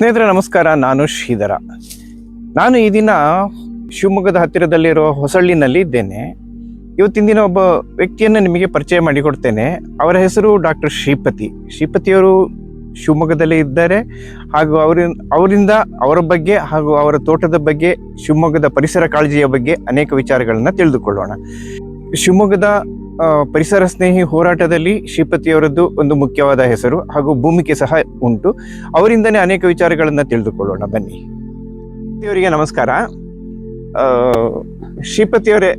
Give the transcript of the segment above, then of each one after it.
ಸ್ನೇಹಿತರೆ, ನಮಸ್ಕಾರ. ನಾನು ಶ್ರೀಧರ. ನಾನು ಈ ದಿನ ಶಿವಮೊಗ್ಗದ ಹತ್ತಿರದಲ್ಲಿರುವ ಹೊಸಳ್ಳಿನಲ್ಲಿ ಇದ್ದೇನೆ. ಇವತ್ತಿನ ದಿನ ಒಬ್ಬ ವ್ಯಕ್ತಿಯನ್ನು ನಿಮಗೆ ಪರಿಚಯ ಮಾಡಿಕೊಡ್ತೇನೆ. ಅವರ ಹೆಸರು ಡಾಕ್ಟರ್ ಶ್ರೀಪತಿ. ಶ್ರೀಪತಿಯವರು ಶಿವಮೊಗ್ಗದಲ್ಲಿ ಇದ್ದಾರೆ. ಹಾಗೂ ಅವರಿ, ಅವರಿಂದ ಅವರ ಬಗ್ಗೆ ಹಾಗೂ ಅವರ ತೋಟದ ಬಗ್ಗೆ, ಶಿವಮೊಗ್ಗದ ಪರಿಸರ ಕಾಳಜಿಯ ಬಗ್ಗೆ ಅನೇಕ ವಿಚಾರಗಳನ್ನು ತಿಳಿದುಕೊಳ್ಳೋಣ. ಶಿವಮೊಗ್ಗದ ಪರಿಸರ ಸ್ನೇಹಿ ಹೋರಾಟದಲ್ಲಿ ಶ್ರೀಪತಿಯವರದ್ದು ಒಂದು ಮುಖ್ಯವಾದ ಹೆಸರು ಹಾಗೂ ಭೂಮಿಕೆ ಸಹ ಉಂಟು. ಅವರಿಂದನೇ ಅನೇಕ ವಿಚಾರಗಳನ್ನು ತಿಳಿದುಕೊಳ್ಳೋಣ. ಬನ್ನಿ. ಅವರಿಗೆ ನಮಸ್ಕಾರ. ಶ್ರೀಪತಿಯವರೇ,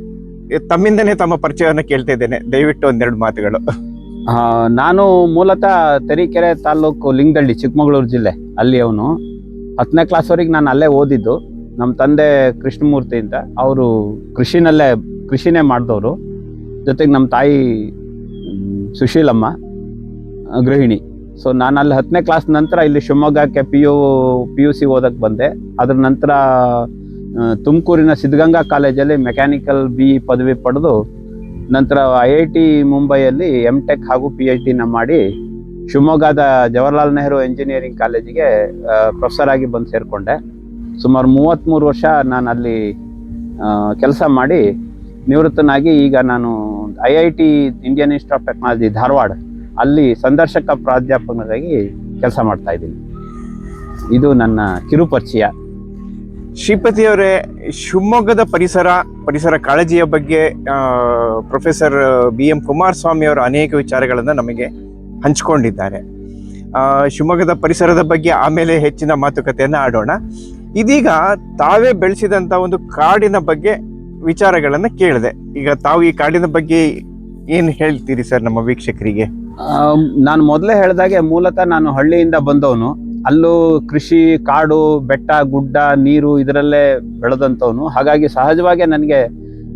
ತಮ್ಮಿಂದನೇ ತಮ್ಮ ಪರಿಚಯವನ್ನು ಕೇಳ್ತಾ ಇದ್ದೇನೆ. ದಯವಿಟ್ಟು ಒಂದೆರಡು ಮಾತುಗಳು. ನಾನು ಮೂಲತಃ ತರೀಕೆರೆ ತಾಲೂಕು ಲಿಂಗದಳ್ಳಿ, ಚಿಕ್ಕಮಗಳೂರು ಜಿಲ್ಲೆ. ಅಲ್ಲಿ ಅವನು. ಹತ್ತನೇ ಕ್ಲಾಸ್ವರೆಗೆ ನಾನು ಅಲ್ಲೇ ಓದಿದ್ದು. ನಮ್ಮ ತಂದೆ ಕೃಷ್ಣಮೂರ್ತಿ ಅಂತ. ಅವರು ಕೃಷಿನಲ್ಲೇ, ಕೃಷಿನೇ ಮಾಡಿದವರು. ಜೊತೆಗೆ ನಮ್ಮ ತಾಯಿ ಸುಶೀಲಮ್ಮ ಗೃಹಿಣಿ. ಸೊ ನಾನು ಅಲ್ಲಿ ಹತ್ತನೇ ಕ್ಲಾಸ್ ನಂತರ ಇಲ್ಲಿ ಶಿವಮೊಗ್ಗಕ್ಕೆ P U P U C ಓದಕ್ಕೆ ಬಂದೆ. ಅದ್ರ ನಂತರ ತುಮಕೂರಿನ ಸಿದ್ಧಗಂಗಾ ಕಾಲೇಜಲ್ಲಿ ಮೆಕ್ಯಾನಿಕಲ್ ಬಿ ಪದವಿ ಪಡೆದು, ನಂತರ ಐ ಐ ಟಿ ಮುಂಬೈಯಲ್ಲಿ ಎಂ ಟೆಕ್ ಹಾಗೂ ಪಿ ಎಚ್ ಡಿನ ಮಾಡಿ ಶಿವಮೊಗ್ಗದ ಜವಾಹರ್ಲಾಲ್ ನೆಹರು ಇಂಜಿನಿಯರಿಂಗ್ ಕಾಲೇಜಿಗೆ ಪ್ರೊಫೆಸರ್ ಆಗಿ ಬಂದು ಸೇರಿಕೊಂಡೆ. ಸುಮಾರು ಮೂವತ್ತ್ಮೂರು ವರ್ಷ ನಾನು ಅಲ್ಲಿ ಕೆಲಸ ಮಾಡಿ ನಿವೃತ್ತನಾಗಿ ಈಗ ನಾನು I I T Indian Institute of Technology Dharwad ಅಲ್ಲಿ ಸಂದರ್ಶಕ ಪ್ರಾಧ್ಯಾಪಕರಾಗಿ ಕೆಲಸ ಮಾಡ್ತಾ ಇದ್ದೀನಿ. ಇದು ನನ್ನ ಕಿರುಪರಿಚಯ. ಶ್ರೀಪತಿಯವರೇ ಶಿವಮೊಗ್ಗದ ಪರಿಸರ ಪರಿಸರ ಕಾಳಜಿಯ ಬಗ್ಗೆ ಪ್ರೊಫೆಸರ್ ಬಿ ಎಂ ಕುಮಾರಸ್ವಾಮಿ ಅವರು ಅನೇಕ ವಿಚಾರಗಳನ್ನು ನಮಗೆ ಹಂಚಿಕೊಂಡಿದ್ದಾರೆ. ಶಿವಮೊಗ್ಗದ ಪರಿಸರದ ಬಗ್ಗೆ ಆಮೇಲೆ ಹೆಚ್ಚಿನ ಮಾತುಕತೆಯನ್ನು ಆಡೋಣ. ಇದೀಗ ತಾವೇ ಬೆಳೆಸಿದಂಥ ಒಂದು ಕಾಡಿನ ಬಗ್ಗೆ ವಿಚಾರಗಳನ್ನು ಕೇಳಿದೆ. ಈಗ ತಾವು ಈ ಕಾಡಿನ ಬಗ್ಗೆ ಏನು ಹೇಳ್ತೀರಿ ಸರ್ ನಮ್ಮ ವೀಕ್ಷಕರಿಗೆ? ನಾನು ಮೊದಲೇ ಹೇಳಿದಾಗೆ ಮೂಲತಃ ನಾನು ಹಳ್ಳಿಯಿಂದ ಬಂದವನು. ಅಲ್ಲೂ ಕೃಷಿ, ಕಾಡು, ಬೆಟ್ಟ, ಗುಡ್ಡ, ನೀರು ಇದರಲ್ಲೇ ಬೆಳೆದಂಥವನು. ಹಾಗಾಗಿ ಸಹಜವಾಗಿ ನನಗೆ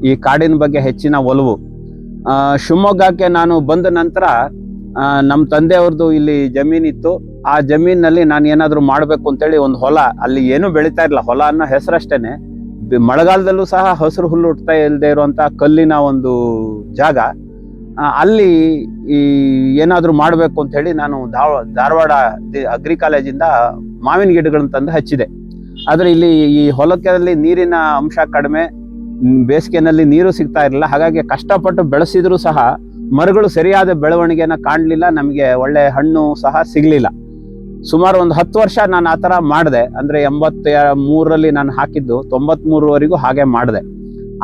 ಈ ಕಾಡಿನ ಬಗ್ಗೆ ಹೆಚ್ಚಿನ ಒಲವು. ಶಿವಮೊಗ್ಗಕ್ಕೆ ನಾನು ಬಂದ ನಂತರ ನಮ್ಮ ತಂದೆಯವ್ರದ್ದು ಇಲ್ಲಿ ಜಮೀನಿತ್ತು. ಆ ಜಮೀನಿನಲ್ಲಿ ನಾನು ಏನಾದರೂ ಮಾಡಬೇಕು ಅಂತೇಳಿ ಒಂದು ಹೊಲ, ಅಲ್ಲಿ ಏನೂ ಬೆಳೀತಾ ಇರಲಿಲ್ಲ. ಹೊಲ ಅನ್ನೋ ಹೆಸರಷ್ಟೇನೆ. ಬಿ- ಮಳೆಗಾಲದಲ್ಲೂ ಸಹ ಹಸಿರು ಹುಲ್ಲು ಹುಟ್ಟುತ್ತಾ ಇಲ್ಲದೆ ಇರುವಂಥ ಕಲ್ಲಿನ ಒಂದು ಜಾಗ. ಅಲ್ಲಿ ಈ ಏನಾದರೂ ಮಾಡಬೇಕು ಅಂತ ಹೇಳಿ ನಾನು ಧಾರವಾಡ ಅಗ್ರಿ ಕಾಲೇಜಿಂದ ಮಾವಿನ ಗಿಡಗಳನ್ನ ತಂದು ಹಚ್ಚಿದೆ. ಆದರೆ ಇಲ್ಲಿ ಈ ಹೊಲಕ್ಕೆದಲ್ಲಿ ನೀರಿನ ಅಂಶ ಕಡಿಮೆ ಬೇಸಿಗೆನಲ್ಲಿ ನೀರು ಸಿಗ್ತಾ ಇರಲಿಲ್ಲ. ಹಾಗಾಗಿ ಕಷ್ಟಪಟ್ಟು ಬೆಳೆಸಿದರೂ ಸಹ ಮರಗಳು ಸರಿಯಾದ ಬೆಳವಣಿಗೆನ ಕಾಣಲಿಲ್ಲ. ನಮಗೆ ಒಳ್ಳೆ ಹಣ್ಣು ಸಹ ಸಿಗಲಿಲ್ಲ. ಸುಮಾರು ಒಂದು ಹತ್ತು ವರ್ಷ ನಾನು ಆ ಥರ ಮಾಡಿದೆ. ಅಂದರೆ ಎಂಬತ್ತ ಮೂರರಲ್ಲಿ ನಾನು ಹಾಕಿದ್ದು ತೊಂಬತ್ತ್ಮೂರವರೆಗೂ ಹಾಗೆ ಮಾಡಿದೆ.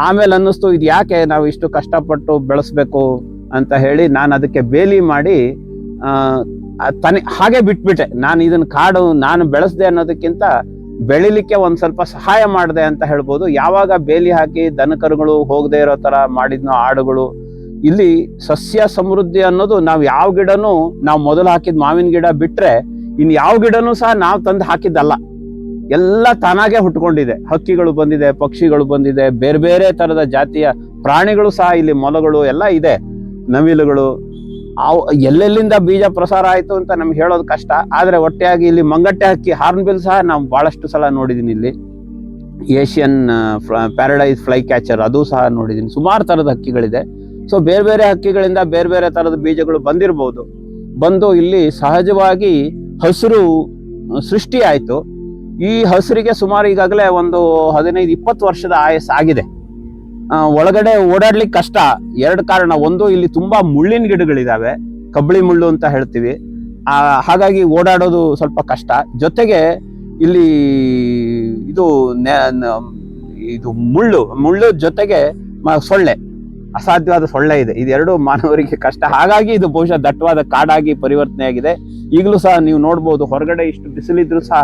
ಆಮೇಲೆ ಅನ್ನಿಸ್ತು, ಇದು ಯಾಕೆ ನಾವು ಇಷ್ಟು ಕಷ್ಟಪಟ್ಟು ಬೆಳೆಸ್ಬೇಕು ಅಂತ ಹೇಳಿ ನಾನು ಅದಕ್ಕೆ ಬೇಲಿ ಮಾಡಿ ತನಿ, ಹಾಗೆ ಬಿಟ್ಬಿಟ್ಟೆ. ನಾನು ಇದನ್ನ ಕಾಡು, ನಾನು ಬೆಳೆಸ್ದೆ ಅನ್ನೋದಕ್ಕಿಂತ ಬೆಳಿಲಿಕ್ಕೆ ಒಂದು ಸ್ವಲ್ಪ ಸಹಾಯ ಮಾಡಿದೆ ಅಂತ ಹೇಳ್ಬೋದು. ಯಾವಾಗ ಬೇಲಿ ಹಾಕಿ ದನಕರುಗಳು ಹೋಗದೆ ಇರೋ ಥರ ಮಾಡಿದ್ನೋ ಆಡುಗಳು, ಇಲ್ಲಿ ಸಸ್ಯ ಸಮೃದ್ಧಿ ಅನ್ನೋದು ನಾವು ಯಾವ ಗಿಡನೂ ನಾವು ಮೊದಲು ಹಾಕಿದ ಮಾವಿನ ಗಿಡ ಬಿಟ್ರೆ ಇನ್ ಯಾವ ಗಿಡನೂ ಸಹ ನಾವು ತಂದು ಹಾಕಿದ್ದಲ್ಲ. ಎಲ್ಲ ತಾನಾಗೆ ಹುಟ್ಕೊಂಡಿದೆ. ಹಕ್ಕಿಗಳು ಬಂದಿದೆ, ಪಕ್ಷಿಗಳು ಬಂದಿದೆ, ಬೇರೆ ಬೇರೆ ತರದ ಜಾತಿಯ ಪ್ರಾಣಿಗಳು ಸಹ ಇಲ್ಲಿ ಮೊಲಗಳು ಎಲ್ಲ ಇದೆ. ನವಿಲುಗಳು, ಅವು ಎಲ್ಲೆಲ್ಲಿಂದ ಬೀಜ ಪ್ರಸಾರ ಆಯಿತು ಅಂತ ನಮ್ಗೆ ಹೇಳೋದು ಕಷ್ಟ. ಆದರೆ ಒಟ್ಟೆಯಾಗಿ ಇಲ್ಲಿ ಮಂಗಟ್ಟೆ ಹಕ್ಕಿ ಹಾರ್ನ್ಬಿಲ್ ಸಹ ನಾವು ಬಹಳಷ್ಟು ಸಲ ನೋಡಿದೀನಿ ಇಲ್ಲಿ. ಏಷ್ಯನ್ ಪ್ಯಾರಡೈಸ್ ಫ್ಲೈ ಕ್ಯಾಚರ್ ಅದು ಸಹ ನೋಡಿದೀನಿ. ಸುಮಾರು ತರದ ಹಕ್ಕಿಗಳಿದೆ. ಸೊ ಬೇರೆ ಬೇರೆ ಹಕ್ಕಿಗಳಿಂದ ಬೇರೆ ಬೇರೆ ತರದ ಬೀಜಗಳು ಬಂದಿರಬಹುದು ಬಂದು ಇಲ್ಲಿ ಸಹಜವಾಗಿ ಹಸಿರು ಸೃಷ್ಟಿ ಆಯಿತು ಈ ಹಸಿರಿಗೆ ಸುಮಾರು ಈಗಾಗಲೇ ಒಂದು ಹದಿನೈದು, ಇಪ್ಪತ್ತು ವರ್ಷದ ಆಯಸ್ ಆಗಿದೆ. ಒಳಗಡೆ ಓಡಾಡ್ಲಿಕ್ಕೆ ಕಷ್ಟ. ಎರಡು ಕಾರಣ. ಒಂದು, ಇಲ್ಲಿ ತುಂಬಾ ಮುಳ್ಳಿನ ಗಿಡಗಳಿದಾವೆ. ಕಬ್ಬಳಿ ಮುಳ್ಳು ಅಂತ ಹೇಳ್ತೀವಿ. ಹಾಗಾಗಿ ಓಡಾಡೋದು ಸ್ವಲ್ಪ ಕಷ್ಟ. ಜೊತೆಗೆ ಇಲ್ಲಿ ಇದು ಇದು ಮುಳ್ಳು. ಮುಳ್ಳು ಜೊತೆಗೆ ಸೊಳ್ಳೆ. ಅಸಾಧ್ಯವಾದ ಸೊಳ್ಳೆ ಇದೆ. ಇದೆರಡು ಮಾನವರಿಗೆ ಕಷ್ಟ. ಹಾಗಾಗಿ ಇದು ಬಹುಶಃ ದಟ್ಟವಾದ ಕಾಡಾಗಿ ಪರಿವರ್ತನೆಯಾಗಿದೆ ಈಗಲೂ ಸಹ ನೀವು ನೋಡ್ಬೋದು ಹೊರಗಡೆ ಇಷ್ಟು ಬಿಸಿಲಿದ್ರು ಸಹ.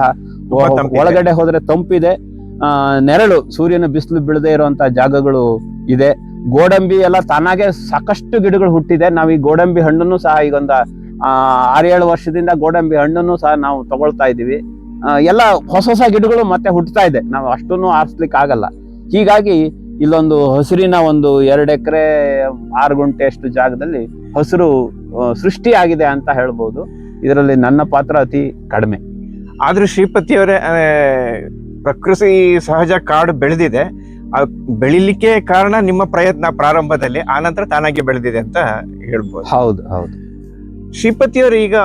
ಒಳಗಡೆ ಹೋದ್ರೆ ತಂಪಿದೆ. ಆ, ನೆರಳು ಸೂರ್ಯನ ಬಿಸಿಲು ಬೀಳದೆ ಇರುವಂತಹ ಜಾಗಗಳು ಇದೆ. ಗೋಡಂಬಿ ಎಲ್ಲ ತಾನಾಗೆ ಸಾಕಷ್ಟು ಗಿಡಗಳು ಹುಟ್ಟಿದೆ. ನಾವು ಈ ಗೋಡಂಬಿ ಹಣ್ಣನ್ನು ಸಹ ಈಗೊಂದ ಆ, ಆರೇಳು ವರ್ಷದಿಂದ ಗೋಡಂಬಿ ಹಣ್ಣನ್ನು ಸಹ ನಾವು ತಗೊಳ್ತಾ ಇದ್ದೀವಿ. ಎಲ್ಲ ಹೊಸ ಹೊಸ ಗಿಡಗಳು ಮತ್ತೆ ಹುಟ್ಟುತ್ತಾ ಇದೆ. ನಾವು ಅಷ್ಟನ್ನು ಆರಿಸ್ಲಿಕ್ಕೆ ಆಗಲ್ಲ ಹೀಗಾಗಿ ಇಲ್ಲೊಂದು ಹಸಿರಿನ ಒಂದು ಎರಡು ಎಕರೆ ಆರು ಗುಂಟೆ ಅಷ್ಟು ಜಾಗದಲ್ಲಿ ಹಸಿರು ಸೃಷ್ಟಿಯಾಗಿದೆ ಸೃಷ್ಟಿ ಆಗಿದೆ ಅಂತ ಹೇಳ್ಬೋದು. ಇದರಲ್ಲಿ ನನ್ನ ಪಾತ್ರ ಅತಿ ಕಡಿಮೆ. ಆದರೂ ಶ್ರೀಪತಿಯವರೇ ಪ್ರಕೃತಿ ಸಹಜ ಕಾಡು ಬೆಳೆದಿದೆ. ಬೆಳಿಲಿಕ್ಕೆ ಕಾರಣ ನಿಮ್ಮ ಪ್ರಯತ್ನ ಪ್ರಾರಂಭದಲ್ಲಿ ಆನಂತರ ತಾನಾಗಿ ಬೆಳೆದಿದೆ ಅಂತ ಹೇಳ್ಬೋದು. ಹೌದು ಹೌದು. ಶ್ರೀಪತಿಯವರು ಈಗ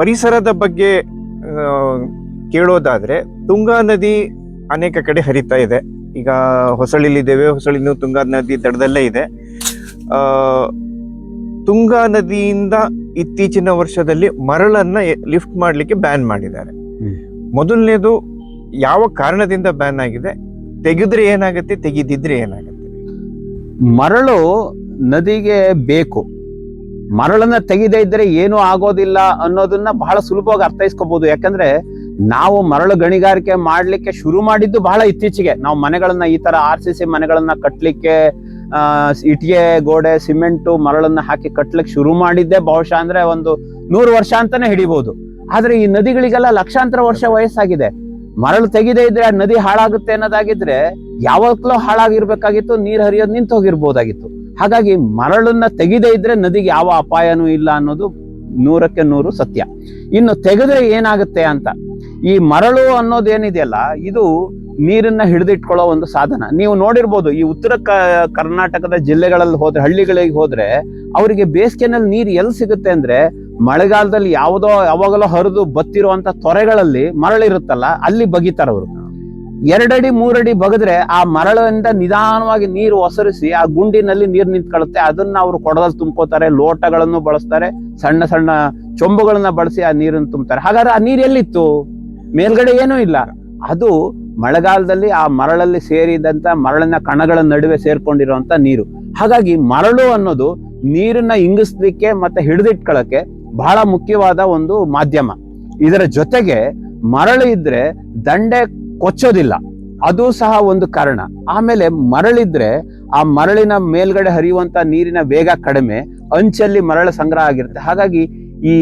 ಪರಿಸರದ ಬಗ್ಗೆ ಕೇಳೋದಾದ್ರೆ ತುಂಗಾ ನದಿ ಅನೇಕ ಕಡೆ ಹರಿತಾ ಇದೆ. ಈಗ ಹೊಸಳಿಲಿದ್ದೇವೆ ಹೊಸಳಿನೂ ತುಂಗಾ ನದಿ ದಡದಲ್ಲೇ ಇದೆ. ಆ ತುಂಗಾ ನದಿಯಿಂದ ಇತ್ತೀಚಿನ ವರ್ಷದಲ್ಲಿ ಮರಳನ್ನ ಲಿಫ್ಟ್ ಮಾಡಲಿಕ್ಕೆ ಬ್ಯಾನ್ ಮಾಡಿದ್ದಾರೆ. ಮೊದಲನೇದು ಯಾವ ಕಾರಣದಿಂದ ಬ್ಯಾನ್ ಆಗಿದೆ? ತೆಗೆದ್ರೆ ಏನಾಗುತ್ತೆ? ತೆಗೆದಿದ್ರೆ ಏನಾಗುತ್ತೆ? ಮರಳು ನದಿಗೆ ಬೇಕು. ಮರಳನ್ನ ತೆಗೆದೇ ಇದ್ರೆ ಏನೂ ಆಗೋದಿಲ್ಲ ಅನ್ನೋದನ್ನ ಬಹಳ ಸುಲಭವಾಗಿ ಅರ್ಥೈಸ್ಕೋಬಹುದು ಯಾಕಂದ್ರೆ ನಾವು ಮರಳು ಗಣಿಗಾರಿಕೆ ಮಾಡ್ಲಿಕ್ಕೆ ಶುರು ಮಾಡಿದ್ದು ಬಹಳ ಇತ್ತೀಚೆಗೆ. ನಾವು ಮನೆಗಳನ್ನ ಈ ತರ ಆರ್ ಸಿ ಸಿ ಮನೆಗಳನ್ನ ಕಟ್ಲಿಕ್ಕೆ ಇಟಿಗೆ ಗೋಡೆ, ಸಿಮೆಂಟು ಮರಳನ್ನ ಹಾಕಿ ಕಟ್ಲಿಕ್ಕೆ ಶುರು ಮಾಡಿದ್ದೆ. ಬಹುಶಃ ಅಂದ್ರೆ ಒಂದು ನೂರು ವರ್ಷ ಅಂತಾನೆ ಹಿಡಿಬಹುದು ಆದ್ರೆ ಈ ನದಿಗಳಿಗೆಲ್ಲ ಲಕ್ಷಾಂತರ ವರ್ಷ ವಯಸ್ಸಾಗಿದೆ. ಮರಳು ತೆಗೆದೇ ಇದ್ರೆ ನದಿ ಹಾಳಾಗುತ್ತೆ ಅನ್ನೋದಾಗಿದ್ರೆ ಯಾವಾಗ್ಲೂ ಹಾಳಾಗಿರ್ಬೇಕಾಗಿತ್ತು, ನೀರು ಹರಿಯೋದು ನಿಂತು ಹೋಗಿರ್ಬೋದಾಗಿತ್ತು ಹಾಗಾಗಿ ಮರಳನ್ನ ತೆಗೆದೇ ಇದ್ರೆ ನದಿಗೆ ಯಾವ ಅಪಾಯನೂ ಇಲ್ಲ ಅನ್ನೋದು ನೂರಕ್ಕೆ ನೂರು ಸತ್ಯ. ಇನ್ನು ತೆಗೆದ್ರೆ ಏನಾಗುತ್ತೆ ಅಂತ, ಈ ಮರಳು ಅನ್ನೋದೇನಿದೆಯಲ್ಲ, ಇದು ನೀರನ್ನ ಹಿಡಿದಿಟ್ಕೊಳ್ಳೋ ಒಂದು ಸಾಧನ. ನೀವು ನೋಡಿರ್ಬೋದು, ಈ ಉತ್ತರ ಕರ್ನಾಟಕದ ಜಿಲ್ಲೆಗಳಲ್ಲಿ ಹೋದ್ರೆ, ಹಳ್ಳಿಗಳಿಗೆ ಹೋದ್ರೆ, ಅವರಿಗೆ ಬೇಸಿಗೆನಲ್ಲಿ ನೀರು ಎಲ್ಲಿ ಸಿಗುತ್ತೆ ಅಂದ್ರೆ, ಮಳೆಗಾಲದಲ್ಲಿ ಯಾವುದೋ ಯಾವಾಗಲೋ ಹರಿದು ಬತ್ತಿರುವಂತ ತೊರೆಗಳಲ್ಲಿ ಮರಳಿರುತ್ತಲ್ಲ, ಅಲ್ಲಿ ಬಗಿತಾರ ಅವರು ಎರಡಡಿ, ಮೂರಡಿ ಬಗದ್ರೆ ಆ ಮರಳಿಂದ ನಿಧಾನವಾಗಿ ನೀರು ಒಸರಿಸಿ ಆ ಗುಂಡಿನಲ್ಲಿ ನೀರು ನಿಂತ್ಕೊಳ್ಳುತ್ತೆ. ಅದನ್ನ ಅವರು ಕೊಡದಲ್ಲಿ ತುಂಬ್ಕೋತಾರೆ, ಲೋಟಗಳನ್ನು ಬಳಸ್ತಾರೆ, ಸಣ್ಣ ಸಣ್ಣ ಚೊಂಬುಗಳನ್ನ ಬಳಸಿ ಆ ನೀರನ್ನು ತುಂಬ್ತಾರೆ. ಹಾಗಾದ್ರೆ ಆ ನೀರು ಎಲ್ಲಿತ್ತು? ಮೇಲ್ಗಡೆ ಏನೂ ಇಲ್ಲ. ಅದು ಮಳೆಗಾಲದಲ್ಲಿ ಆ ಮರಳಲ್ಲಿ ಸೇರಿದಂತ ಮರಳಿನ ಕಣಗಳ ನಡುವೆ ಸೇರ್ಕೊಂಡಿರುವಂತ ನೀರು. ಹಾಗಾಗಿ ಮರಳು ಅನ್ನೋದು ನೀರನ್ನ ಇಂಗಿಸ್ಲಿಕ್ಕೆ ಮತ್ತೆ ಹಿಡಿದಿಟ್ಕೊಳ್ಳಕ್ಕೆ ಬಹಳ ಮುಖ್ಯವಾದ ಒಂದು ಮಾಧ್ಯಮ. ಇದರ ಜೊತೆಗೆ ಮರಳು ಇದ್ರೆ ದಂಡೆ ಕೊಚ್ಚೋದಿಲ್ಲ. ಅದು ಸಹ ಒಂದು ಕಾರಣ. ಆಮೇಲೆ ಮರಳಿದ್ರೆ ಆ ಮರಳಿನ ಮೇಲ್ಗಡೆ ಹರಿಯುವಂತ ನೀರಿನ ವೇಗ ಕಡಿಮೆ, ಅಂಚಲ್ಲಿ ಮರಳ ಸಂಗ್ರಹ ಆಗಿರುತ್ತೆ. ಹಾಗಾಗಿ ಈ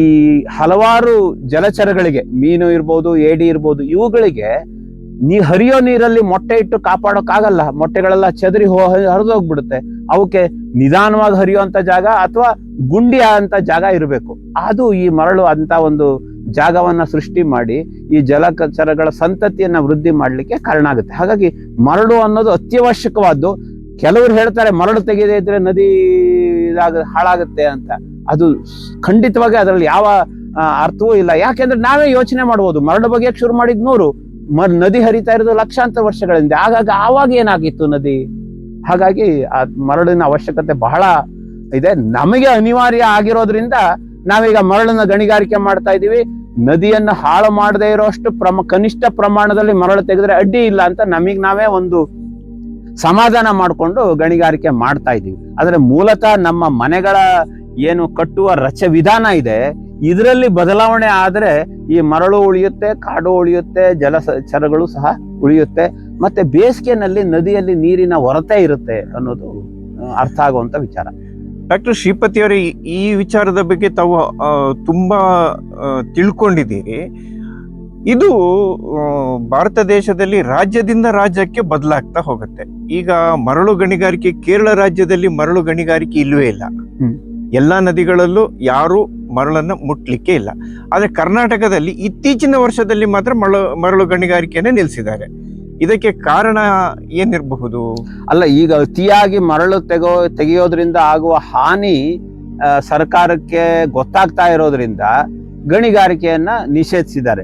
ಹಲವಾರು ಜಲಚರಗಳಿಗೆ, ಮೀನು ಇರ್ಬೋದು, ಏಡಿ ಇರ್ಬೋದು, ಇವುಗಳಿಗೆ ನೀ ಹರಿಯೋ ನೀರಲ್ಲಿ ಮೊಟ್ಟೆ ಇಟ್ಟು ಕಾಪಾಡೋಕ್ಕಾಗಲ್ಲ. ಮೊಟ್ಟೆಗಳೆಲ್ಲ ಚದರಿ ಹೋ, ಹರಿದೋಗ್ಬಿಡುತ್ತೆ. ಅವಕ್ಕೆ ನಿಧಾನವಾಗಿ ಹರಿಯುವಂತ ಜಾಗ ಅಥವಾ ಗುಂಡಿ ಅಂತ ಜಾಗ ಇರಬೇಕು. ಅದು ಈ ಮರಳು ಅಂತ ಒಂದು ಜಾಗವನ್ನ ಸೃಷ್ಟಿ ಮಾಡಿ ಈ ಜಲಚರಗಳ ಸಂತತಿಯನ್ನ ವೃದ್ಧಿ ಮಾಡ್ಲಿಕ್ಕೆ ಕಾರಣ ಆಗುತ್ತೆ. ಹಾಗಾಗಿ ಮರಳು ಅನ್ನೋದು ಅತ್ಯವಶ್ಯಕವಾದ್ದು. ಕೆಲವರು ಹೇಳ್ತಾರೆ ಮರಳು ತೆಗೆದೇ ಇದ್ರೆ ನದಿ ಇದಾಗ ಹಾಳಾಗುತ್ತೆ ಅಂತ. ಅದು ಖಂಡಿತವಾಗಿ ಅದರಲ್ಲಿ ಯಾವ ಅರ್ಥವೂ ಇಲ್ಲ. ಯಾಕೆಂದ್ರೆ ನಾವೇ ಯೋಚನೆ ಮಾಡ್ಬೋದು. ಮರಳು ಬಗ್ಗೆ ಶುರು ಮಾಡಿದ್ ನೂರು. ಮರ್, ನದಿ ಹರಿತಾ ಇರೋದು ಲಕ್ಷಾಂತರ ವರ್ಷಗಳಿಂದ. ಹಾಗಾಗಿ ಆವಾಗ ಏನಾಗಿತ್ತು ನದಿ? ಹಾಗಾಗಿ ಆ ಮರಳಿನ ಅವಶ್ಯಕತೆ ಬಹಳ ಇದೆ. ನಮಗೆ ಅನಿವಾರ್ಯ ಆಗಿರೋದ್ರಿಂದ ನಾವೀಗ ಮರಳನ್ನ ಗಣಿಗಾರಿಕೆ ಮಾಡ್ತಾ ಇದೀವಿ ನದಿಯನ್ನು ಹಾಳು ಮಾಡದೇ ಇರೋಷ್ಟು ಪ್ರಮ, ಕನಿಷ್ಠ ಪ್ರಮಾಣದಲ್ಲಿ ಮರಳು ತೆಗೆದ್ರೆ ಅಡ್ಡಿ ಇಲ್ಲ ಅಂತ ನಮಗ್ ನಾವೇ ಒಂದು ಸಮಾಧಾನ ಮಾಡಿಕೊಂಡು ಗಣಿಗಾರಿಕೆ ಮಾಡ್ತಾ ಇದೀವಿ ಆದ್ರೆ ಮೂಲತಃ ನಮ್ಮ ಮನೆಗಳ ಏನು ಕಟ್ಟುವ ರಚ ವಿಧಾನ ಇದೆ. ಇದರಲ್ಲಿ ಬದಲಾವಣೆ ಆದರೆ ಈ ಮರಳು ಉಳಿಯುತ್ತೆ, ಕಾಡು ಉಳಿಯುತ್ತೆ ಜಲಚರಗಳು ಸಹ ಉಳಿಯುತ್ತೆ, ಮತ್ತೆ ಬೇಸಿಗೆನಲ್ಲಿ ನದಿಯಲ್ಲಿ ನೀರಿನ ಹೊರತೆ ಇರುತ್ತೆ ಅನ್ನೋದು ಅರ್ಥ ಆಗುವಂತ ವಿಚಾರ. ಡಾಕ್ಟರ್ ಶ್ರೀಪತಿ ಅವರೇ ಈ- ವಿಚಾರದ ಬಗ್ಗೆ ತಾವು ತುಂಬ ತಿಳ್ಕೊಂಡಿದ್ದೀರಿ. ಇದು ಭಾರತ ದೇಶದಲ್ಲಿ ರಾಜ್ಯದಿಂದ ರಾಜ್ಯಕ್ಕೆ ಬದಲಾಗ್ತಾ ಹೋಗುತ್ತೆ. ಈಗ ಮರಳು ಗಣಿಗಾರಿಕೆ ಕೇರಳ ರಾಜ್ಯದಲ್ಲಿ ಮರಳು ಗಣಿಗಾರಿಕೆ ಇಲ್ಲವೇ ಇಲ್ಲ. ಎಲ್ಲ ಎಲ್ಲಾ ನದಿಗಳಲ್ಲೂ ಯಾರು ಮರಳನ್ನು ಮುಟ್ಲಿಕ್ಕೆ ಇಲ್ಲ. ಆದರೆ ಕರ್ನಾಟಕದಲ್ಲಿ ಇತ್ತೀಚಿನ ವರ್ಷದಲ್ಲಿ ಮಾತ್ರ ಮರಳು ಮರಳು ಗಣಿಗಾರಿಕೆಯನ್ನು ನಿಲ್ಲಿಸಿದ್ದಾರೆ ಇದಕ್ಕೆ ಕಾರಣ ಏನಿರಬಹುದು? ಅಲ್ಲ, ಈಗ ಅತಿಯಾಗಿ ಮರಳು ತೆಗೋ, ತೆಗೆಯೋದ್ರಿಂದ ಆಗುವ ಹಾನಿ ಸರ್ಕಾರಕ್ಕೆ ಗೊತ್ತಾಗ್ತಾ ಇರೋದ್ರಿಂದ ಗಣಿಗಾರಿಕೆಯನ್ನ ನಿಷೇಧಿಸಿದ್ದಾರೆ,